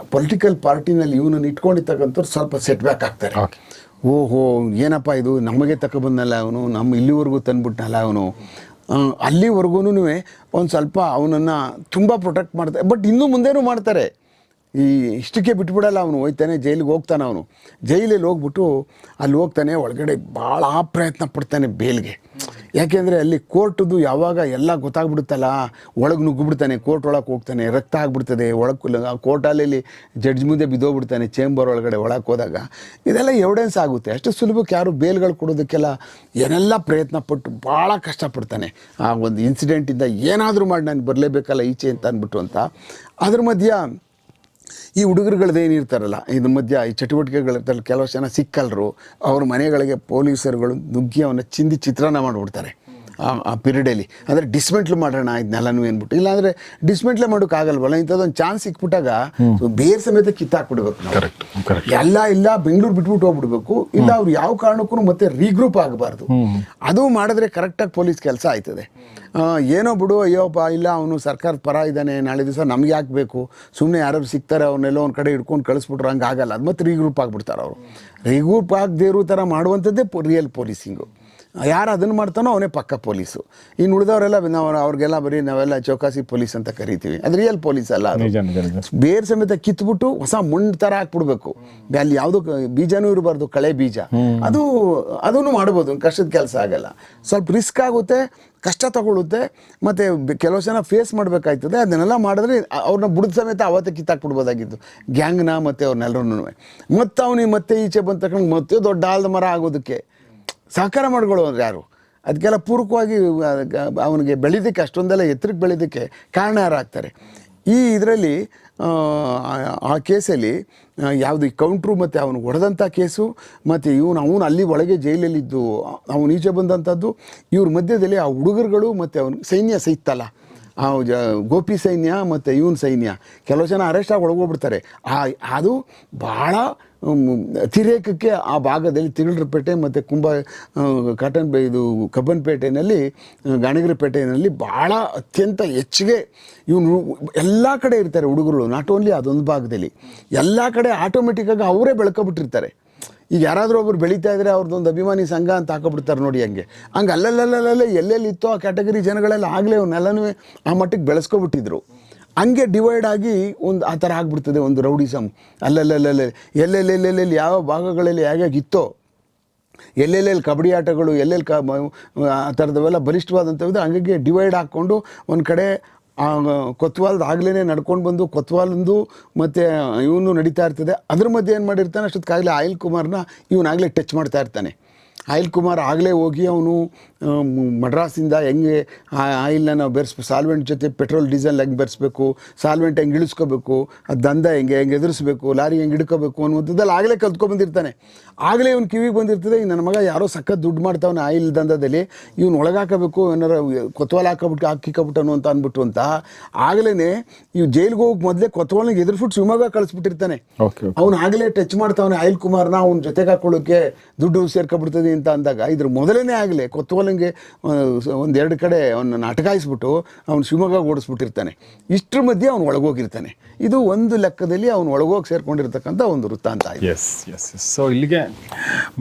ಪೊಲಿಟಿಕಲ್ ಪಾರ್ಟಿನಲ್ಲಿ ಇವನನ್ನು ಇಟ್ಕೊಂಡಿರ್ತಕ್ಕಂಥವ್ರು ಸ್ವಲ್ಪ ಸೆಟ್ ಬ್ಯಾಕ್ ಆಗ್ತಾರೆ. ಓಹೋ, ಏನಪ್ಪ ಇದು? ನಮಗೆ ತಗೊಬಂದಲ್ಲ ಅವನು, ನಮ್ಮ ಇಲ್ಲಿವರೆಗೂ ತಂದ್ಬಿಟ್ನಲ್ಲ ಅವನು. ಅಲ್ಲಿವರೆಗೂ ಒಂದು ಸ್ವಲ್ಪ ಅವನನ್ನು ತುಂಬ ಪ್ರೊಟೆಕ್ಟ್ ಮಾಡ್ತಾರೆ ಬಟ್ ಇನ್ನೂ ಮುಂದೇನೂ ಮಾಡ್ತಾರೆ. ಈ ಇಷ್ಟಕ್ಕೆ ಬಿಟ್ಬಿಡಲ್ಲ ಅವನು ಹೋಗ್ತಾನೆ ಜೈಲಿಗೆ ಹೋಗ್ತಾನೆ ಅವನು. ಜೈಲಲ್ಲಿ ಹೋಗ್ಬಿಟ್ಟು ಅಲ್ಲಿ ಹೋಗ್ತಾನೆ, ಒಳಗಡೆ ಭಾಳ ಪ್ರಯತ್ನ ಪಡ್ತಾನೆ ಬೇಲ್ಗೆ. ಯಾಕೆಂದರೆ ಅಲ್ಲಿ ಕೋರ್ಟ್ದು ಯಾವಾಗ ಎಲ್ಲ ಗೊತ್ತಾಗ್ಬಿಡುತ್ತಲ್ಲ, ಒಳಗೆ ನುಗ್ಗಿಬಿಡ್ತಾನೆ, ಕೋರ್ಟ್ ಒಳಗೆ ಹೋಗ್ತಾನೆ, ರಕ್ತ ಆಗ್ಬಿಡ್ತದೆ, ಒಳಗೆ ಕೋರ್ಟಲ್ಲಿ ಜಡ್ಜ್ ಮುಂದೆ ಬಿದ್ದೋಗ್ಬಿಡ್ತಾನೆ ಚೇಂಬರ್ ಒಳಗಡೆ ಒಳಗೆ ಹೋದಾಗ. ಇದೆಲ್ಲ ಎವಿಡೆನ್ಸ್ ಆಗುತ್ತೆ. ಅಷ್ಟು ಸುಲಭಕ್ಕೆ ಯಾರು ಬೇಲ್ಗಳು ಕೊಡೋದಕ್ಕೆಲ್ಲ ಏನೆಲ್ಲ ಪ್ರಯತ್ನ ಪಟ್ಟು ಭಾಳ ಕಷ್ಟಪಡ್ತಾನೆ. ಆ ಒಂದು ಇನ್ಸಿಡೆಂಟಿಂದ ಏನಾದರೂ ಮಾಡಿ ನಾನು ಬರಲೇಬೇಕಲ್ಲ ಈಚೆ ಅಂತ ಅಂದ್ಬಿಟ್ಟು ಅಂತ. ಅದ್ರ ಮಧ್ಯ ಈ ಹುಡುಗರುಗಳದ್ದು ಏನಿರ್ತಾರಲ್ಲ ಇದ್ರ ಮಧ್ಯ ಈ ಚಟುವಟಿಕೆಗಳಿರ್ತಾರೆ ಕೆಲವು ಜನ ಸಿಕ್ಕಲ್ರು, ಅವ್ರ ಮನೆಗಳಿಗೆ ಪೊಲೀಸರುಗಳು ನುಗ್ಗಿ ಅವನ್ನ ಚಿಂದಿ ಚಿತ್ರಾನ್ನ ಮಾಡಿಬಿಡ್ತಾರೆ. ಆ ಪೀರಿಯಡಲ್ಲಿ. ಅಂದರೆ ಡಿಸ್ಮೆಂಟ್ಲ್ ಮಾಡೋಣ ಇದನ್ನೆಲ್ಲನೂ ಏನ್ಬಿಟ್ಟು. ಇಲ್ಲಾಂದರೆ ಡಿಸ್ಮೆಂಟ್ಲೇ ಮಾಡೋಕ್ಕಾಗಲ್ವಲ್ಲ ಇಂಥದ್ದೊಂದು ಚಾನ್ಸ್ ಸಿಕ್ಬಿಟ್ಟಾಗ ಬೇರೆ ಸಮೇತ ಕಿತ್ತಾಕ್ಬಿಡ್ಬೇಕು ನಾವು. ಕರೆಕ್ಟ್ ಕರೆಕ್ಟ್ ಎಲ್ಲ ಇಲ್ಲ ಬೆಂಗಳೂರು ಬಿಟ್ಬಿಟ್ಟು ಹೋಗ್ಬಿಡ್ಬೇಕು. ಇಲ್ಲ ಅವ್ರು ಯಾವ ಕಾರಣಕ್ಕೂ ಮತ್ತೆ ರೀಗ್ರೂಪ್ ಆಗಬಾರ್ದು. ಅದು ಮಾಡಿದ್ರೆ ಕರೆಕ್ಟಾಗಿ ಪೊಲೀಸ್ ಕೆಲಸ ಆಯ್ತದೆ. ಏನೋ ಬಿಡು ಅಯ್ಯೋಪ್ಪ ಇಲ್ಲ ಅವನು ಸರ್ಕಾರದ ಪರ ಇದ್ದಾನೆ ನಾಳೆ ದಿವಸ ನಮ್ಗೆ ಯಾಕೆ ಬೇಕು ಸುಮ್ಮನೆ ಯಾರು ಸಿಗ್ತಾರೆ ಅವ್ರನ್ನೆಲ್ಲ ಒಂದು ಕಡೆ ಹಿಡ್ಕೊಂಡು ಕಳಿಸ್ಬಿಟ್ರು ಹಂಗಾಗಲ್ಲ. ಆಗಲ್ಲ ಅದು ಮತ್ತೆ ರೀಗ್ರೂಪ್ ಆಗಿಬಿಡ್ತಾರೆ ಅವರು. ರೀಗ್ರೂಪ್ ಆಗದೇ ಇರೋ ಥರ ಮಾಡುವಂಥದ್ದೇ ರಿಯಲ್ ಪೊಲೀಸಿಂಗು ಯಾರು ಅದನ್ನು ಮಾಡ್ತಾನೋ ಅವನೇ ಪಕ್ಕ ಪೊಲೀಸು. ಇನ್ನು ಉಳಿದವರೆಲ್ಲ ನಾವು ಅವ್ರಿಗೆಲ್ಲ ಬರೀ ನಾವೆಲ್ಲ ಚೌಕಾಸಿ ಪೊಲೀಸ್ ಅಂತ ಕರಿತೀವಿ. ಅದು ರಿಯಲ್ ಪೊಲೀಸ್ ಅಲ್ಲ ಬೇರ್ ಸಮೇತ ಕಿತ್ಬಿಟ್ಟು ಹೊಸ ಮಣ್ಣು ಥರ ಹಾಕ್ಬಿಡ್ಬೇಕು. ಅಲ್ಲಿ ಯಾವುದು ಬೀಜನೂ ಇರಬಾರ್ದು ಕಳೆ ಬೀಜ. ಅದು ಅದನ್ನು ಮಾಡ್ಬೋದು ಕಷ್ಟದ ಕೆಲಸ ಆಗಲ್ಲ. ಸ್ವಲ್ಪ ರಿಸ್ಕ್ ಆಗುತ್ತೆ ಕಷ್ಟ ತಗೊಳುತ್ತೆ ಮತ್ತು ಕೆಲವು ಜನ ಫೇಸ್ ಮಾಡಬೇಕಾಯ್ತದೆ ಅದನ್ನೆಲ್ಲ ಮಾಡಿದ್ರೆ ಅವ್ರನ್ನ ಬುಡದ ಸಮೇತ ಅವತ್ತೇ ಕಿತ್ತಾಕ್ಬಿಡ್ಬೋದಾಗಿತ್ತು. ಗ್ಯಾಂಗ್ನ ಮತ್ತು ಅವ್ರನ್ನೆಲ್ಲರೂ ಮತ್ತೆ ಅವನಿಗೆ ಮತ್ತೆ ಈಚೆ ಬಂದ ತಕ್ಷಣ ಮತ್ತೆ ದೊಡ್ಡ ಆಲ್ದ ಮರ ಆಗೋದಕ್ಕೆ. ಸಹಕಾರ ಮಾಡ್ಕೊಳ್ಳೋರು ಯಾರು? ಅದಕ್ಕೆಲ್ಲ ಪೂರಕವಾಗಿ ಅವನಿಗೆ ಬೆಳೀದಕ್ಕೆ, ಅಷ್ಟೊಂದೆಲ್ಲ ಎತ್ತರಕ್ಕೆ ಬೆಳೀದಕ್ಕೆ ಕಾರಣ ಯಾರಾಗ್ತಾರೆ? ಈ ಇದರಲ್ಲಿ, ಆ ಕೇಸಲ್ಲಿ ಯಾವುದು ಈ ಕೌಂಟ್ರು ಮತ್ತು ಅವನು ಹೊಡೆದಂಥ ಕೇಸು, ಮತ್ತು ಇವನು, ಅವನು ಅಲ್ಲಿ ಒಳಗೆ ಜೈಲಲ್ಲಿದ್ದು, ಅವನು ಈಚೆ ಬಂದಂಥದ್ದು ಇವ್ರ ಮಧ್ಯದಲ್ಲಿ ಆ ಹುಡುಗರುಗಳು ಮತ್ತು ಅವನು ಸೈನ್ಯ ಸೈತ್ತಲ್ಲ ಆ, ಜ, ಗೋಪಿ ಸೈನ್ಯ ಮತ್ತು ಇವನ್ ಸೈನ್ಯ. ಕೆಲವು ಜನ ಅರೆಸ್ಟ್ ಆಗಿ ಒಳಗೋಗ್ಬಿಡ್ತಾರೆ. ಆ, ಅದು ಭಾಳ ಮ್, ಅತಿರೇಕಕ್ಕೆ ಆ ಭಾಗದಲ್ಲಿ ತಿರುಳರಪೇಟೆ ಮತ್ತು ಕುಂಬ ಕಾಟನ್ ಇದು ಕಬ್ಬನ್ಪೇಟೆಯಲ್ಲಿ ಗಾಣಿಗರ ಗಾಣಿಗರಪೇಟೆಯಲ್ಲಿ ಭಾಳ ಅತ್ಯಂತ ಹೆಚ್ಚಿಗೆ ಇವನು ಎಲ್ಲ ಕಡೆ ಇರ್ತಾರೆ ಹುಡುಗರು ನಾಟ್ ಓನ್ಲಿ ಅದೊಂದು ಭಾಗದಲ್ಲಿ. ಎಲ್ಲ ಕಡೆ ಆಟೋಮೆಟಿಕ್ಕಾಗಿ ಅವರೇ ಬೆಳ್ಕೊಬಿಟ್ಟಿರ್ತಾರೆ. ಈಗ ಯಾರಾದರೂ ಒಬ್ರು ಬೆಳೀತಾ ಇದ್ದರೆ ಅವ್ರದ್ದೊಂದು ಅಭಿಮಾನಿ ಸಂಘ ಅಂತ ಹಾಕೊಬಿಡ್ತಾರೆ ನೋಡಿ ಹಂಗೆ. ಹಂಗೆ ಅಲ್ಲಲ್ಲಲ್ಲಲ್ಲೇ ಎಲ್ಲೆಲ್ಲಿತ್ತೋ ಆ ಕ್ಯಾಟಗರಿ ಜನಗಳೆಲ್ಲ ಆಗಲೇ ಅವನ್ನೆಲ್ಲನೂ ಆ ಮಟ್ಟಿಗೆ ಬೆಳೆಸ್ಕೊಬಿಟ್ಟಿದ್ರು. ಹಂಗೆ ಡಿವೈಡ್ ಆಗಿ ಒಂದು ಆ ಥರ ಆಗಿಬಿಡ್ತದೆ ಒಂದು ರೌಡಿಸಮ್ ಅಲ್ಲಲ್ಲಲ್ಲಲ್ಲಿ. ಎಲ್ಲೆಲ್ಲೆಲ್ಲೆಲ್ಲಿ ಯಾವ ಭಾಗಗಳಲ್ಲಿ ಹೇಗೆ ಇತ್ತೋ ಎಲ್ಲೆಲ್ಲೆಲ್ಲಿ ಕಬಡ್ಡಿ ಆಟಗಳು, ಎಲ್ಲೆಲ್ಲಿ ಕ ಆ ಥರದವೆಲ್ಲ ಬಲಿಷ್ಠವಾದಂಥದ್ದು ಹಂಗಾಗಿ ಡಿವೈಡ್ ಹಾಕ್ಕೊಂಡು ಒಂದು ಕಡೆ ಕೊತ್ವಾಲ್ದು ಆಗಲೇ ನಡ್ಕೊಂಡು ಬಂದು ಕೊತ್ವಾಲಂದು ಮತ್ತು ಇವನು ನಡೀತಾ ಇರ್ತದೆ. ಅದ್ರ ಮಧ್ಯೆ ಏನು ಮಾಡಿರ್ತಾನೆ ಅಷ್ಟೊತ್ತಿಗಾಗಲೇ ಆಯಿಲ್ ಕುಮಾರ್ನ ಇವನಾಗಲೇ ಟಚ್ ಮಾಡ್ತಾ ಇರ್ತಾನೆ. ಆಯಿಲ್ ಕುಮಾರ್ ಆಗಲೇ ಹೋಗಿ ಅವನು ಮಡ್ರಾಸಿಂದ ಹೆಂಗೆ ಆಯಿಲ್ನ ನಾವು ಬೆರೆಸ್ಬೇಕು ಸಾಲ್ವೆಂಟ್ ಜೊತೆ ಪೆಟ್ರೋಲ್ ಡೀಸೆಲ್ ಹೆಂಗೆ ಬೆರೆಸ್ಬೇಕು ಸಾಲ್ವೆಂಟ್ ಹೆಂಗೆ ಇಳಿಸ್ಕೋಬೇಕು ಅದು ದಂಧ ಹೆಂಗೆ ಹೆಂಗೆ ಎದುರಿಸ್ಬೇಕು ಲಾರಿ ಹೆಂಗೆ ಹಿಡ್ಕೋಬೇಕು ಅನ್ನುವಂಥದ್ದಲ್ಲಿ ಆಗಲೇ ಕಲ್ತ್ಕೊಂಡ್ಬಂದಿರ್ತಾನೆ ಆಗಲೇ ಇವ್ನು ಕಿವಿಗೆ ಬಂದಿರ್ತದೆ ನನ್ನ ಮಗ ಯಾರೋ ಸಖತ್ ದುಡ್ಡು ಮಾಡ್ತಾವನ್ನ ಆಯಿಲ್ ದಂಧದಲ್ಲಿ ಇವ್ನು ಒಳಗಾಕಬೇಕು ಏನಾರ ಕೊತ್ವಾಲ ಹಾಕಬಿಟ್ಟು ಹಾಕಿಕ್ಕಬಿಟ್ಟನು ಅಂತ ಅಂದ್ಬಿಟ್ಟು ಅಂತ ಆಗಲೇ ಇವ್ ಜೈಲಿಗೆ ಹೋಗಿ ಮೊದಲೇ ಕೊತ್ವಾಲಿಗೆ ಎದುರ್ಬಿಟ್ಟು ಶಿವಮೊಗ್ಗ ಕಳಿಸ್ಬಿಟ್ಟಿರ್ತಾನೆ. ಓಕೆ ಅವ್ನು ಆಗಲೇ ಟಚ್ ಮಾಡ್ತಾವನೆ ಆಯಿಲ್ ಕುಮಾರ್ನ ಅವ್ನ ಜೊತೆಗೆ ಹಾಕೊಳ್ಳೋಕೆ ದುಡ್ಡು ಸೇರ್ಕೊಬಿಡ್ತದೆ ಅಂತ ಅಂದಾಗ ಇದ್ರ ಮೊದಲನೇ ಆಗಲೇ ಕೊತ್ವಾಲಂಗೆ ಒಂದೆರಡು ಕಡೆ ಅವನ್ನ ಅಟಕಾಯಿಸ್ಬಿಟ್ಟು ಅವನು ಶಿವಮೊಗ್ಗ ಓಡಿಸ್ಬಿಟ್ಟಿರ್ತಾನೆ. ಇಷ್ಟ್ರ ಮಧ್ಯೆ ಅವನು ಒಳಗೋಗಿರ್ತಾನೆ. ಇದು ಒಂದು ಲೆಕ್ಕದಲ್ಲಿ ಅವನು ಒಳಗೋಗಿ ಸೇರ್ಕೊಂಡಿರ್ತಕ್ಕಂಥ ಒಂದು ವೃತ್ತಾಂತ ಎಸ್ ಎಸ್ ಎಸ್ ಸೊ ಇಲ್ಲಿಗೆ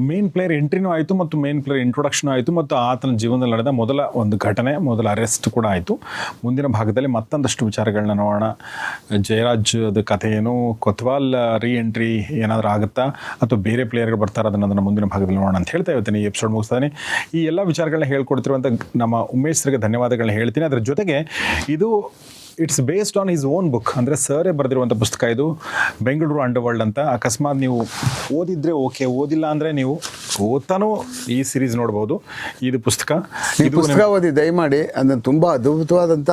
ಮೇನ್ ಪ್ಲೇಯರ್ ಎಂಟ್ರಿನೂ ಆಯಿತು ಮತ್ತು ಮೇನ್ ಪ್ಲೇಯರ್ ಇಂಟ್ರೊಡಕ್ಷನ್ ಆಯಿತು ಮತ್ತು ಆತನ ಜೀವನದಲ್ಲಿ ನಡೆದ ಮೊದಲ ಒಂದು ಘಟನೆ, ಮೊದಲ ಅರೆಸ್ಟ್ ಕೂಡ ಆಯಿತು. ಮುಂದಿನ ಭಾಗದಲ್ಲಿ ಮತ್ತೊಂದಷ್ಟು ವಿಚಾರಗಳನ್ನ ನೋಡೋಣ. ಜಯರಾಜ್ ಕಥೆ ಏನು? ಕೊತ್ವಾಲ್ ರೀ ಎಂಟ್ರಿ ಏನಾದರೂ ಆಗುತ್ತಾ? ಅಥವಾ ಬೇರೆ ಪ್ಲೇಯರ್ಗಳು ಬರ್ತಾರೆ? ಅದನ್ನು ಮುಂದಿನ ಭಾಗದಲ್ಲಿ ನೋಡೋಣ ಅಂತ ಹೇಳ್ತಾ ಇವತ್ತಿನ ಈ ಎಪಿಸೋಡ್ ಮುಗಿಸ್ತಾನೆ. ಈ ಎಲ್ಲ ವಿಚಾರಗಳನ್ನ ಹೇಳ್ಕೊಡ್ತಿರುವಂಥ ನಮ್ಮ ಉಮೇಶ್ ಸರ್ಗೆ ಧನ್ಯವಾದಗಳನ್ನ ಹೇಳ್ತೀನಿ. ಅದರ ಜೊತೆಗೆ ಇದು it's based on his own book ಅಂದರೆ ಸರೇ ಬರೆದಿರುವಂಥ ಪುಸ್ತಕ ಇದು. ಬೆಂಗಳೂರು ಅಂಡರ್ ವರ್ಲ್ಡ್ ಅಂತ. ಅಕಸ್ಮಾತ್ ನೀವು ಓದಿದ್ರೆ ಓಕೆ ಓದಿಲ್ಲ ಅಂದರೆ ನೀವು ಓದ್ತಾನೂ ಈ ಸಿರೀಸ್ ನೋಡ್ಬೋದು. ಇದು ಪುಸ್ತಕ. ಈ ಇದು ಪುಸ್ತಕ ಓದಿ ದಯಮಾಡಿ ಅದನ್ನು ತುಂಬ ಅದ್ಭುತವಾದಂಥ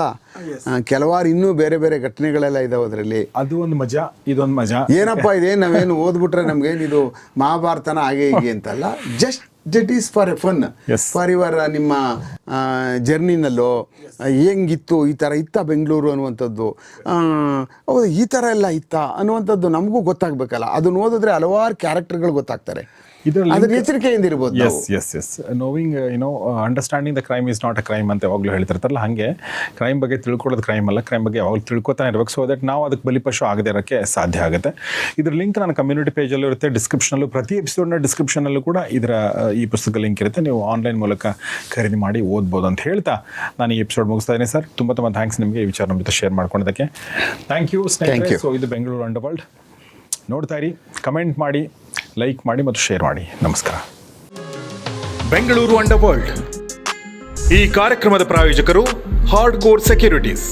ಕೆಲವಾರು ಇನ್ನೂ ಬೇರೆ ಬೇರೆ ಘಟನೆಗಳೆಲ್ಲ ಇದಾವೆ ಅದರಲ್ಲಿ. ಅದು ಒಂದು ಮಜಾ ಇದೊಂದು ಮಜಾ. ಏನಪ್ಪ ಇದೆ? ನಾವೇನು ಓದ್ಬಿಟ್ರೆ ನಮ್ಗೇನಿದು ಮಹಾಭಾರತನ ಹಾಗೆ ಹೀಗೆ ಅಂತಲ್ಲ? Just that is for a fun. For your ನಿಮ್ಮ ಜರ್ನಿನಲ್ಲೋ ಹೆಂಗಿತ್ತು ಈ ಥರ ಇತ್ತ ಬೆಂಗಳೂರು ಅನ್ನುವಂಥದ್ದು? ಹೌದು ಈ ಥರ ಎಲ್ಲ ಇತ್ತ ಅನ್ನುವಂಥದ್ದು ನಮಗೂ ಗೊತ್ತಾಗಬೇಕಲ್ಲ. ಅದನ್ನ ಓದಿದ್ರೆ ಹಲವಾರು ಕ್ಯಾರೆಕ್ಟರ್ಗಳು ಗೊತ್ತಾಗ್ತಾರೆ. ಇದರಲ್ಲಿ ಎಚ್ಚರಿಕೆಯಿಂದ ಇರ್ಬೋದು. Yes yes yes knowing you know understanding the crime is not a crime ಅಂತ ಯಾವಾಗಲೂ ಹೇಳ್ತಿರ್ತಾರಲ್ಲ ಹಾಗೆ ಕ್ರೈಮ್ ಬಗ್ಗೆ ತಿಳ್ಕೊಳ್ಳೋದು ಕ್ರೈಮ್ ಅಲ್ಲ ಕ್ರೈಮ್ ಬಗ್ಗೆ ಯಾವಾಗಲೂ ತಿಳ್ಕೊತಾನೆ ಇರಬೇಕು. ಸೊ ದಟ್ ನಾವು ಅದಕ್ಕೆ ಬಲಿಪಶು ಆಗದೆ ಇರೋಕ್ಕೆ ಸಾಧ್ಯ ಆಗುತ್ತೆ. ಇದ್ರ ಲಿಂಕ್ ನನ್ನ ಕಮ್ಯುನಿಟಿ ಪೇಜಲ್ಲೂ ಇರುತ್ತೆ. ಡಿಸ್ಕ್ರಿಪ್ಷನಲ್ಲೂ ಪ್ರತಿ ಎಪಿಸೋಡ್ನ ಡಿಸ್ಕ್ರಿಪ್ಷನಲ್ಲೂ ಕೂಡ ಇದರ ಈ ಪುಸ್ತಕ ಲಿಂಕ್ ಇರುತ್ತೆ. ನೀವು ಆನ್ಲೈನ್ ಮೂಲಕ ಖರೀದಿ ಮಾಡಿ ಓದ್ಬೋದು ಅಂತ ಹೇಳ್ತಾ ನಾನು ಈ ಎಪಿಸೋಡ್ ಮುಗಿಸ್ತಾ ಇದ್ದೀನಿ ಸರ್ ತುಂಬ ತುಂಬ ಥ್ಯಾಂಕ್ಸ್ ನಿಮಗೆ ಈ ವಿಚಾರ ನಮ್ಮ ಜೊತೆ share ಮಾಡ್ಕೊಂಡಿದ್ದಕ್ಕೆ. Thank you thank you so ಇದು ಬೆಂಗಳೂರು ಅಂಡರ್ ವರ್ಲ್ಡ್ ನೋಡ್ತಾ ಇರಿ ಕಮೆಂಟ್ ಮಾಡಿ ಲೈಕ್ ಮಾಡಿ ಮತ್ತು ಶೇರ್ ಮಾಡಿ. ನಮಸ್ಕಾರ. ಬೆಂಗಳೂರು ಅಂಡರ್ ವರ್ಲ್ಡ್ ಈ ಕಾರ್ಯಕ್ರಮದ ಪ್ರಾಯೋಜಕರು ಹಾರ್ಡ್ ಕೋರ್ ಸೆಕ್ಯೂರಿಟೀಸ್